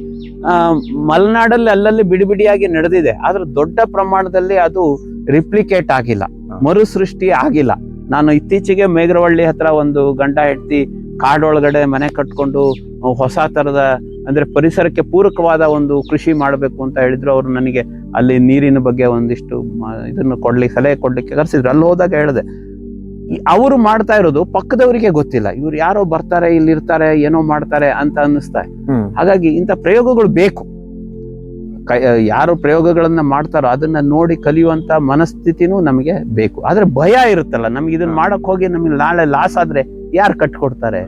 ಮಲೆನಾಡಲ್ಲಿ ಅಲ್ಲಲ್ಲಿ ಬಿಡಿ ಬಿಡಿಯಾಗಿ ನಡೆದಿದೆ. ಆದರೆ ದೊಡ್ಡ ಪ್ರಮಾಣದಲ್ಲಿ ಅದು ರಿಪ್ಲಿಕೇಟ್ ಆಗಿಲ್ಲ. ಮರುಸೃಷ್ಟಿ ಆಗಿಲ್ಲ. ನಾನು ಇತ್ತೀಚೆಗೆ ಮೇಘರವಳ್ಳಿ ಹತ್ರ ಒಂದು ಗಂಡ ಹೆಂಡತಿ ಕಾಡೊಳಗಡೆ ಮನೆ ಕಟ್ಕೊಂಡು ಹೊಸ ಥರದ ಅಂದರೆ ಪರಿಸರಕ್ಕೆ ಪೂರಕವಾದ ಒಂದು ಕೃಷಿ ಮಾಡಬೇಕು ಅಂತ ಹೇಳಿದ್ರು. ಅವರು ನನಗೆ ಅಲ್ಲಿ ನೀರಿನ ಬಗ್ಗೆ ಒಂದಿಷ್ಟು ಇದನ್ನು ಕೊಡ್ಲಿಕ್ಕೆ ಸಲಹೆ ಕೊಡಲಿಕ್ಕೆ ಕರೆಸಿದ್ರು. ಅಲ್ಲಿ ಹೋದಾಗ ಹೇಳಿದೆ ಅವರು ಮಾಡ್ತಾ ಇರೋದು ಪಕ್ಕದವರಿಗೆ ಗೊತ್ತಿಲ್ಲ. ಇವ್ರು ಯಾರೋ ಬರ್ತಾರೆ ಇಲ್ಲಿ ಇರ್ತಾರೆ ಏನೋ ಮಾಡ್ತಾರೆ ಅಂತ ಅನ್ನಿಸ್ತಾ ಹಾಗಾಗಿ ಇಂಥ ಪ್ರಯೋಗಗಳು ಬೇಕು. ಯಾರು ಪ್ರಯೋಗಗಳನ್ನ ಮಾಡ್ತಾರೋ ಅದನ್ನ ನೋಡಿ ಕಲಿಯುವಂತ ಮನಸ್ಥಿತಿನೂ ನಮಗೆ ಬೇಕು. ಆದ್ರೆ ಭಯ ಇರುತ್ತಲ್ಲ ನಮ್ಗೆ ಇದನ್ನ. ಮಾಡಕ್ ಹೋಗಿ ನಮಗೆ ನಾಳೆ ಲಾಸ್ ಆದ್ರೆ ಯಾರು ಕಟ್ಕೊಡ್ತಾರೆ.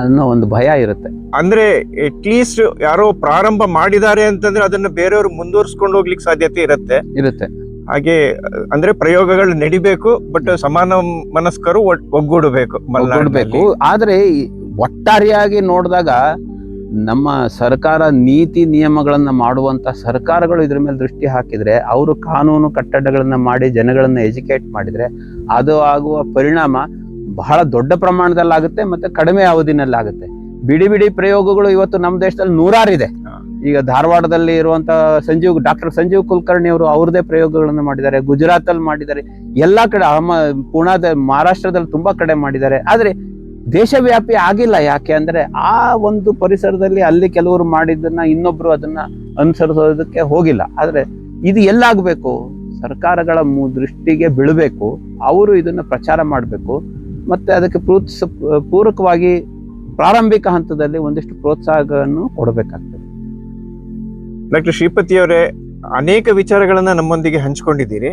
ಅನ್ನೋ ಒಂದು ಭಯ ಇರುತ್ತೆ. ಅಂದ್ರೆ ಅಟ್ಲೀಸ್ಟ್ ಯಾರೋ ಪ್ರಾರಂಭ ಮಾಡಿದ್ದಾರೆ ಅಂತಂದ್ರೆ ಅದನ್ನ ಬೇರೆಯವರು ಮುಂದುವರ್ಸ್ಕೊಂಡು ಹೋಗ್ಲಿಕ್ಕೆ ಸಾಧ್ಯತೆ ಇರುತ್ತೆ. ಇರುತ್ತೆ. ಹಾಗೆ, ಅಂದ್ರೆ ಪ್ರಯೋಗಗಳು ನಡಿಬೇಕು ಬಟ್ ಸಮಾನ ಮನಸ್ಕರು ಒಗ್ಗೂಡಬೇಕು ಒಗ್ಗೂಡಬೇಕು. ಆದ್ರೆ ಒಟ್ಟಾರೆಯಾಗಿ ನೋಡಿದಾಗ ನಮ್ಮ ಸರ್ಕಾರ ನೀತಿ ನಿಯಮಗಳನ್ನು ಮಾಡುವಂತ ಸರ್ಕಾರಗಳು ಇದ್ರ ಮೇಲೆ ದೃಷ್ಟಿ ಹಾಕಿದ್ರೆ, ಅವರು ಕಾನೂನು ಕಟ್ಟಡಗಳನ್ನು ಮಾಡಿ ಜನಗಳನ್ನು ಎಜುಕೇಟ್ ಮಾಡಿದ್ರೆ, ಅದು ಆಗುವ ಪರಿಣಾಮ ಬಹಳ ದೊಡ್ಡ ಪ್ರಮಾಣದಲ್ಲಾಗುತ್ತೆ ಮತ್ತು ಕಡಿಮೆ ಅವಧಿನಲ್ಲಾಗುತ್ತೆ. ಬಿಡಿ ಬಿಡಿ ಪ್ರಯೋಗಗಳು ಇವತ್ತು ನಮ್ಮ ದೇಶದಲ್ಲಿ ನೂರಾರಿದೆ. ಈಗ ಧಾರವಾಡದಲ್ಲಿ ಇರುವಂತಹ ಸಂಜೀವ್, ಡಾಕ್ಟರ್ ಸಂಜೀವ್ ಕುಲಕರ್ಣಿ ಅವರು ಅವ್ರದೇ ಪ್ರಯೋಗಗಳನ್ನು ಮಾಡಿದ್ದಾರೆ ಗುಜರಾತ್ ಅಲ್ಲಿ ಮಾಡಿದ್ದಾರೆ, ಎಲ್ಲಾ ಕಡೆ ಅಹಮ, ಪುಣಾದ, ಮಹಾರಾಷ್ಟ್ರದಲ್ಲಿ ತುಂಬಾ ಕಡೆ ಮಾಡಿದ್ದಾರೆ. ಆದ್ರೆ ದೇಶವ್ಯಾಪಿ ಆಗಿಲ್ಲ ಯಾಕೆ ಅಂದ್ರೆ ಆ ಒಂದು ಪರಿಸರದಲ್ಲಿ ಅಲ್ಲಿ ಕೆಲವರು ಮಾಡಿದ್ದನ್ನ ಇನ್ನೊಬ್ರು ಅದನ್ನ ಅನುಸರಿಸೋದಕ್ಕೆ ಹೋಗಿಲ್ಲ. ಆದ್ರೆ ಇದು ಎಲ್ಲಾಗಬೇಕು, ಸರ್ಕಾರಗಳ ದೃಷ್ಟಿಗೆ ಬೀಳಬೇಕು, ಅವರು ಇದನ್ನ ಪ್ರಚಾರ ಮಾಡಬೇಕು, ಮತ್ತೆ ಅದಕ್ಕೆ ಪ್ರೋತ್ಸ, ಪೂರಕವಾಗಿ ಪ್ರಾರಂಭಿಕ ಹಂತದಲ್ಲಿ ಒಂದಿಷ್ಟು ಪ್ರೋತ್ಸಾಹವನ್ನು ಕೊಡಬೇಕಾಗ್ತದೆ. ಡಾಕ್ಟರ್ ಶ್ರೀಪತಿ ಅವರೇ ಅನೇಕ ವಿಚಾರಗಳನ್ನ ನಮ್ಮೊಂದಿಗೆ ಹಂಚಿಕೊಂಡಿದ್ದೀರಿ.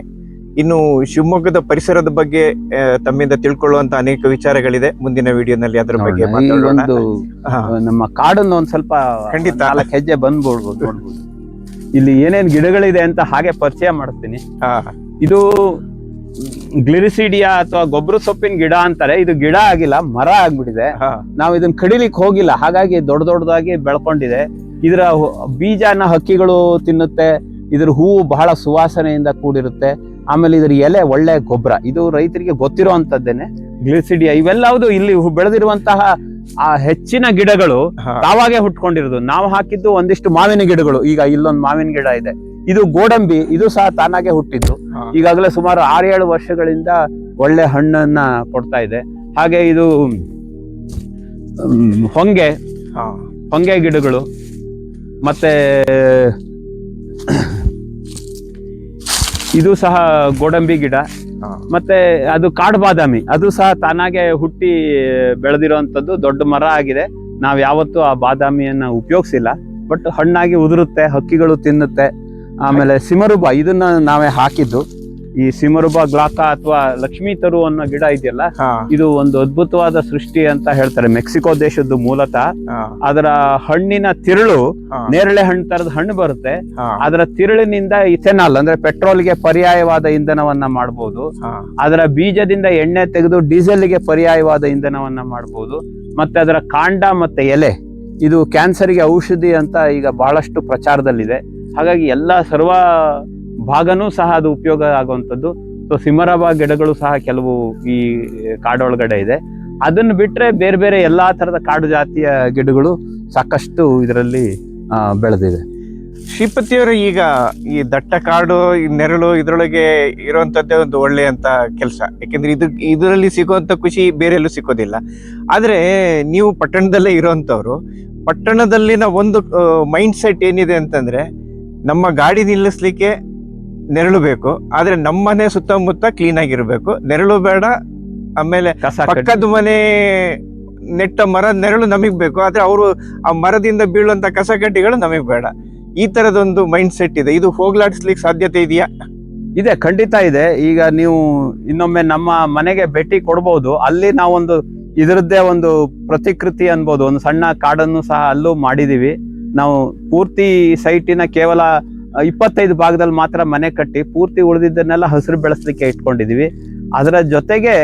ಇನ್ನು ಶಿವಮೊಗ್ಗದ ಪರಿಸರದ ಬಗ್ಗೆ ತಮ್ಮಿಂದ ತಿಳ್ಕೊಳ್ಳುವಂತ ಅನೇಕ ವಿಚಾರಗಳಿದೆ. ಮುಂದಿನ ವಿಡಿಯೋನಲ್ಲಿ ಅದರ ಬಗ್ಗೆ ಒಂದು ನಮ್ಮ ಕಾಡನ್ನು ಒಂದ್ ಸ್ವಲ್ಪ ಖಂಡಿತ. ನಾಲ್ಕು ಹೆಜ್ಜೆ ಬಂದ್ಬಿಡ್ಬೋದು ನೋಡ್ಬೋದು. ಇಲ್ಲಿ ಏನೇನ್ ಗಿಡಗಳಿದೆ ಅಂತ ಹಾಗೆ ಪರಿಚಯ ಮಾಡಿಸ್ತೀನಿ. ಹಾ. ಇದು ಗ್ಲಿರಿಸಿಡಿಯಾ ಅಥವಾ ಗೊಬ್ಬರ ಸೊಪ್ಪಿನ ಗಿಡ ಅಂತಾರೆ. ಇದು ಗಿಡ ಆಗಿಲ್ಲ ಮರ ಆಗ್ಬಿಟ್ಟಿದೆ. ಹಾ. ನಾವು ಇದನ್ನ ಕಡಿಲಿಕ್ಕೆ ಹೋಗಿಲ್ಲ. ಹಾಗಾಗಿ ದೊಡ್ಡ ದೊಡ್ಡದಾಗಿ ಬೆಳ್ಕೊಂಡಿದೆ. ಇದರ ಬೀಜನ ಹಕ್ಕಿಗಳು ತಿನ್ನುತ್ತೆ ಇದ್ರ ಹೂವು ಬಹಳ ಸುವಾಸನೆಯಿಂದ ಕೂಡಿರುತ್ತೆ ಆಮೇಲೆ ಇದ್ರ ಎಲೆ ಒಳ್ಳೆ ಗೊಬ್ಬರ. ಇದು ರೈತರಿಗೆ ಗೊತ್ತಿರೋ ಅಂತದ್ದೇನೆ ಗ್ಲಿಸಿಡಿಯಾ ಇವೆಲ್ಲವುದು ಇಲ್ಲಿ ಬೆಳೆದಿರುವಂತಹ ಆ ಹೆಚ್ಚಿನ ಗಿಡಗಳು. ತಾವಾಗೆ ಹುಟ್ಕೊಂಡಿರೋದು ನಾವು ಹಾಕಿದ್ದು ಒಂದಿಷ್ಟು ಮಾವಿನ ಗಿಡಗಳು. ಈಗ ಇಲ್ಲೊಂದು ಮಾವಿನ ಗಿಡ ಇದೆ. ಇದು ಗೋಡಂಬಿ ಇದು ಸಹ ತಾನಾಗೆ ಹುಟ್ಟಿದ್ದು. ಈಗಾಗಲೇ ಸುಮಾರು ಆರೇಳು ವರ್ಷಗಳಿಂದ ಒಳ್ಳೆ ಹಣ್ಣನ್ನ ಕೊಡ್ತಾ ಇದೆ. ಹಾಗೆ ಇದು ಹೊಂಗೆ. ಹೊಂಗೆ ಗಿಡಗಳು. ಮತ್ತೆ ಇದು ಸಹ ಗೋಡಂಬಿ ಗಿಡ. ಮತ್ತೆ ಅದು ಕಾಡು ಬಾದಾಮಿ. ಅದು ಸಹ ತಾನಾಗೆ ಹುಟ್ಟಿ ಬೆಳೆದಿರುವಂತದ್ದು ದೊಡ್ಡ ಮರ ಆಗಿದೆ. ನಾವು ಯಾವತ್ತೂ ಆ ಬಾದಾಮಿಯನ್ನು ಉಪಯೋಗಿಸಿಲ್ಲ. ಬಟ್ ಹಣ್ಣಾಗಿ ಉದುರುತ್ತೆ ಹಕ್ಕಿಗಳು ತಿನ್ನುತ್ತೆ. ಆಮೇಲೆ ಸಿಮರುಬ ಇದನ್ನ ನಾವೇ ಹಾಕಿದ್ದು. ಈ ಸಿಮರುಬ ಗ್ಲಾಕ ಅಥವಾ ಲಕ್ಷ್ಮೀ ತರು ಅನ್ನೋ ಗಿಡ ಇದೆಯಲ್ಲ ಇದು ಒಂದು ಅದ್ಭುತವಾದ ಸೃಷ್ಟಿ ಅಂತ ಹೇಳ್ತಾರೆ. ಮೆಕ್ಸಿಕೋ ದೇಶದ್ದು ಮೂಲತಃ ಅದರ ಹಣ್ಣಿನ ತಿರುಳು ನೇರಳೆ ಹಣ್ಣು ತರದ ಹಣ್ಣು ಬರುತ್ತೆ. ಅದರ ತಿರುಳಿನಿಂದ ಇಥೆನಾಲ್ ಅಂದ್ರೆ ಪೆಟ್ರೋಲ್ಗೆ ಪರ್ಯಾಯವಾದ ಇಂಧನವನ್ನ ಮಾಡಬಹುದು ಅದರ ಬೀಜದಿಂದ ಎಣ್ಣೆ ತೆಗೆದು ಡೀಸೆಲ್ಗೆ ಪರ್ಯಾಯವಾದ ಇಂಧನವನ್ನ ಮಾಡಬಹುದು ಮತ್ತೆ ಅದರ ಕಾಂಡ ಮತ್ತೆ ಎಲೆ ಇದು ಕ್ಯಾನ್ಸರ್ಗೆ ಔಷಧಿ ಅಂತ ಈಗ ಬಹಳಷ್ಟು ಪ್ರಚಾರದಲ್ಲಿದೆ. ಹಾಗಾಗಿ ಎಲ್ಲ ಸರ್ವ ಭಾಗನೂ ಸಹ ಅದು ಉಪಯೋಗ ಆಗುವಂಥದ್ದು. ಸೊ ಸಿಮರಬ ಗಿಡಗಳು ಸಹ ಕೆಲವು ಈ ಕಾಡೊಳಗಡೆ ಇದೆ. ಅದನ್ನು ಬಿಟ್ಟರೆ ಬೇರೆ ಬೇರೆ ಎಲ್ಲ ಥರದ ಕಾಡು ಜಾತಿಯ ಗಿಡಗಳು ಸಾಕಷ್ಟು ಇದರಲ್ಲಿ ಬೆಳೆದಿದೆ. ಶ್ರೀಪತಿಯವರು ಈಗ ಈ ದಟ್ಟ ಕಾಡು, ಈ ನೆರಳು ಇದರೊಳಗೆ ಇರುವಂಥದ್ದೇ ಒಂದು ಒಳ್ಳೆಯಂಥ ಕೆಲಸ. ಯಾಕೆಂದರೆ ಇದು, ಇದರಲ್ಲಿ ಸಿಗುವಂಥ ಖುಷಿ ಬೇರೆಲ್ಲೂ ಸಿಗೋದಿಲ್ಲ. ಆದ್ರೆ ನೀವು ಪಟ್ಟಣದಲ್ಲೇ ಇರೋವಂಥವ್ರು, ಪಟ್ಟಣದಲ್ಲಿನ ಒಂದು ಮೈಂಡ್ ಸೆಟ್ ಏನಿದೆ ಅಂತಂದ್ರೆ, ನಮ್ಮ ಗಾಡಿ ನಿಲ್ಲಿಸ್ಲಿಕ್ಕೆ ನೆರಳು ಬೇಕು ಆದ್ರೆ ನಮ್ಮನೆ ಸುತ್ತಮುತ್ತ ಕ್ಲೀನ್ ಆಗಿರ್ಬೇಕು. ನೆರಳು ಬೇಡ. ಆಮೇಲೆ ಪಕ್ಕದ ಮನೆ ನೆಟ್ಟ ಮರ ನೆರಳು ನಮಗ್ ಬೇಕು. ಆದ್ರೆ ಅವರು ಆ ಮರದಿಂದ ಬೀಳುವಂತ ಕಸಕಡ್ಡಿಗಳು ನಮಗ್ ಬೇಡ. ಈ ತರದೊಂದು ಮೈಂಡ್ ಸೆಟ್ ಇದೆ. ಇದು ಹೋಗ್ಲಾಡಿಸ್ಲಿಕ್ಕೆ ಸಾಧ್ಯತೆ ಇದೆಯಾ? ಇದೆ ಖಂಡಿತ ಇದೆ. ಈಗ ನೀವು ಇನ್ನೊಮ್ಮೆ ನಮ್ಮ ಮನೆಗೆ ಭೇಟಿ ಕೊಡ್ಬೋದು. ಅಲ್ಲಿ ನಾವೊಂದು ಇದರದ್ದೇ ಒಂದು ಪ್ರತಿಕೃತಿ ಅನ್ಬೋದು. ಒಂದು ಸಣ್ಣ ಕಾಡನ್ನು ಸಹ ಅಲ್ಲೂ ಮಾಡಿದೀವಿ. ನಾವು ಪೂರ್ತಿ ಸೈಟಿನ ಕೇವಲ ಇಪ್ಪತ್ತೈದು ಭಾಗದಲ್ಲಿ ಮಾತ್ರ ಮನೆ ಕಟ್ಟಿ ಪೂರ್ತಿ ಉಳಿದಿದ್ದನ್ನೆಲ್ಲ ಹಸಿರು ಬೆಳೆಸಲಿಕ್ಕೆ ಇಟ್ಕೊಂಡಿದೀವಿ. ಅದರ ಜೊತೆಗೆ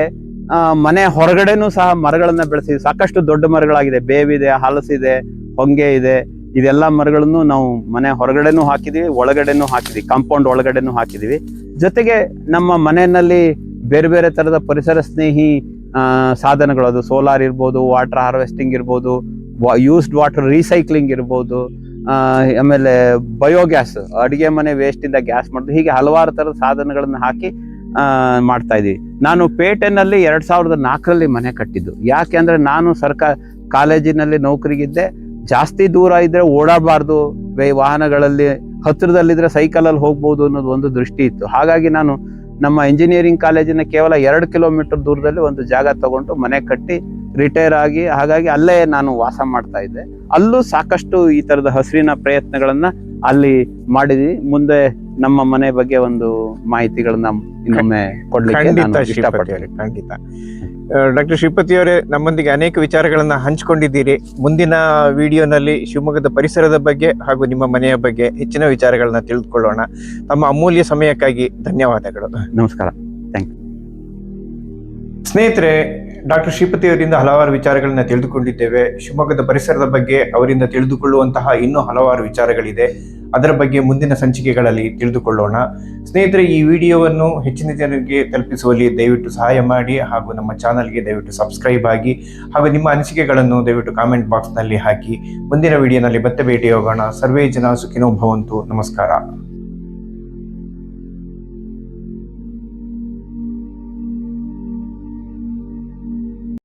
ಮನೆ ಹೊರಗಡೆನೂ ಸಹ ಮರಗಳನ್ನ ಬೆಳೆಸಿದ್ವಿ. ಸಾಕಷ್ಟು ದೊಡ್ಡ ಮರಗಳಾಗಿದೆ. ಬೇವಿದೆ, ಹಲಸಿದೆ, ಹೊಂಗೆ ಇದೆ. ಇದೆಲ್ಲ ಮರಗಳನ್ನು ನಾವು ಮನೆ ಹೊರಗಡೆನೂ ಹಾಕಿದೀವಿ, ಒಳಗಡೆನೂ ಹಾಕಿದೀವಿ, ಕಾಂಪೌಂಡ್ ಒಳಗಡೆನೂ ಹಾಕಿದೀವಿ. ಜೊತೆಗೆ ನಮ್ಮ ಮನೆಯಲ್ಲಿ ಬೇರೆ ಬೇರೆ ತರದ ಪರಿಸರ ಸ್ನೇಹಿ ಸಾಧನಗಳು. ಅದು ಸೋಲಾರ್ ಇರ್ಬೋದು, ವಾಟರ್ ಹಾರ್ವೆಸ್ಟಿಂಗ್ ಇರ್ಬೋದು ಯೂಸ್ಡ್ ವಾಟರ್ ರೀಸೈಕ್ಲಿಂಗ್ ಇರ್ಬೋದು. ಆಮೇಲೆ ಬಯೋಗ್ಯಾಸ್ ಅಡಿಗೆ ಮನೆ ವೇಸ್ಟ್ ಇಂದ ಗ್ಯಾಸ್ ಮಾಡೋದು. ಹೀಗೆ ಹಲವಾರು ತರದ ಸಾಧನಗಳನ್ನು ಹಾಕಿ ಮಾಡ್ತಾ ಇದೀವಿ ನಾನು ಪೇಟೆನಲ್ಲಿ ಎರಡು ಸಾವಿರದ ನಾಲ್ಕರಲ್ಲಿ ಮನೆ ಕಟ್ಟಿದ್ದು. ಯಾಕೆ ಅಂದ್ರೆ ನಾನು ಸರ್ಕಾರ ಕಾಲೇಜಿನಲ್ಲಿ ನೌಕರಿಗಿದ್ದೆ. ಜಾಸ್ತಿ ದೂರ ಇದ್ರೆ ಓಡಾಡಬಾರ್ದು. ವಾಹನಗಳಲ್ಲಿ, ಹತ್ತಿರದಲ್ಲಿದ್ರೆ ಸೈಕಲಲ್ಲಿ ಹೋಗ್ಬೋದು ಅನ್ನೋದು ಒಂದು ದೃಷ್ಟಿ ಇತ್ತು. ಹಾಗಾಗಿ ನಾನು ನಮ್ಮ ಇಂಜಿನಿಯರಿಂಗ್ ಕಾಲೇಜಿನ ಕೇವಲ ಎರಡು ಕಿಲೋಮೀಟರ್ ದೂರದಲ್ಲಿ ಒಂದು ಜಾಗ ತಗೊಂಡು ಮನೆ ಕಟ್ಟಿ ರಿಟೈರ್ ಆಗಿ ಹಾಗಾಗಿ ಅಲ್ಲೇ ನಾನು ವಾಸ ಮಾಡ್ತಾ ಇದ್ದೆ. ಅಲ್ಲೂ ಸಾಕಷ್ಟು ಈ ತರದ ಹಸಿರಿನ ಪ್ರಯತ್ನಗಳನ್ನ ಅಲ್ಲಿ ಮಾಡಿದ್ವಿ. ಮುಂದೆ ನಮ್ಮ ಮನೆ ಬಗ್ಗೆ ಒಂದು ಮಾಹಿತಿಗಳನ್ನ ಇನ್ನೊಮ್ಮೆ ಕೊಡ್ಲಿಕ್ಕೆ ಖಂಡಿತ ಡಾಕ್ಟರ್ ಶ್ರೀಪತಿ ಅವರೇ ನಮ್ಮೊಂದಿಗೆ ಅನೇಕ ವಿಚಾರಗಳನ್ನ ಹಂಚಿಕೊಂಡಿದ್ದೀರಿ. ಮುಂದಿನ ವಿಡಿಯೋನಲ್ಲಿ ಶಿವಮೊಗ್ಗದ ಪರಿಸರದ ಬಗ್ಗೆ ಹಾಗೂ ನಿಮ್ಮ ಮನೆಯ ಬಗ್ಗೆ ಹೆಚ್ಚಿನ ವಿಚಾರಗಳನ್ನ ತಿಳಿದುಕೊಳ್ಳೋಣ. ತಮ್ಮ ಅಮೂಲ್ಯ ಸಮಯಕ್ಕಾಗಿ ಧನ್ಯವಾದಗಳು. ನಮಸ್ಕಾರ. ಸ್ನೇಹಿತರೆ, ಡಾಕ್ಟರ್ ಶ್ರೀಪತಿ ಅವರಿಂದ ಹಲವಾರು ವಿಚಾರಗಳನ್ನ ತಿಳಿದುಕೊಂಡಿದ್ದೇವೆ. ಶಿವಮೊಗ್ಗದ ಪರಿಸರದ ಬಗ್ಗೆ ಅವರಿಂದ ತಿಳಿದುಕೊಳ್ಳುವಂತಹ ಇನ್ನೂ ಹಲವಾರು ವಿಚಾರಗಳಿದೆ. ಅದರ ಬಗ್ಗೆ ಮುಂದಿನ ಸಂಚಿಕೆಗಳಲ್ಲಿ ತಿಳಿದುಕೊಳ್ಳೋಣ. ಸ್ನೇಹಿತರೆ, ಈ ವಿಡಿಯೋವನ್ನು ಹೆಚ್ಚಿನ ಜನರಿಗೆ ತಲುಪಿಸುವಲ್ಲಿ ದಯವಿಟ್ಟು ಸಹಾಯ ಮಾಡಿ ಹಾಗೂ ನಮ್ಮ ಚಾನಲ್ಗೆ ದಯವಿಟ್ಟು ಸಬ್ಸ್ಕ್ರೈಬ್ ಆಗಿ ಹಾಗೂ ನಿಮ್ಮ ಅನಿಸಿಕೆಗಳನ್ನು ದಯವಿಟ್ಟು ಕಾಮೆಂಟ್ ಬಾಕ್ಸ್ನಲ್ಲಿ ಹಾಕಿ. ಮುಂದಿನ ವಿಡಿಯೋನಲ್ಲಿ ಮತ್ತೆ ಭೇಟಿ ಹೋಗೋಣ ಸರ್ವೇ ಜನ ಸುಖಿನೋ ಭವಂತು. ನಮಸ್ಕಾರ.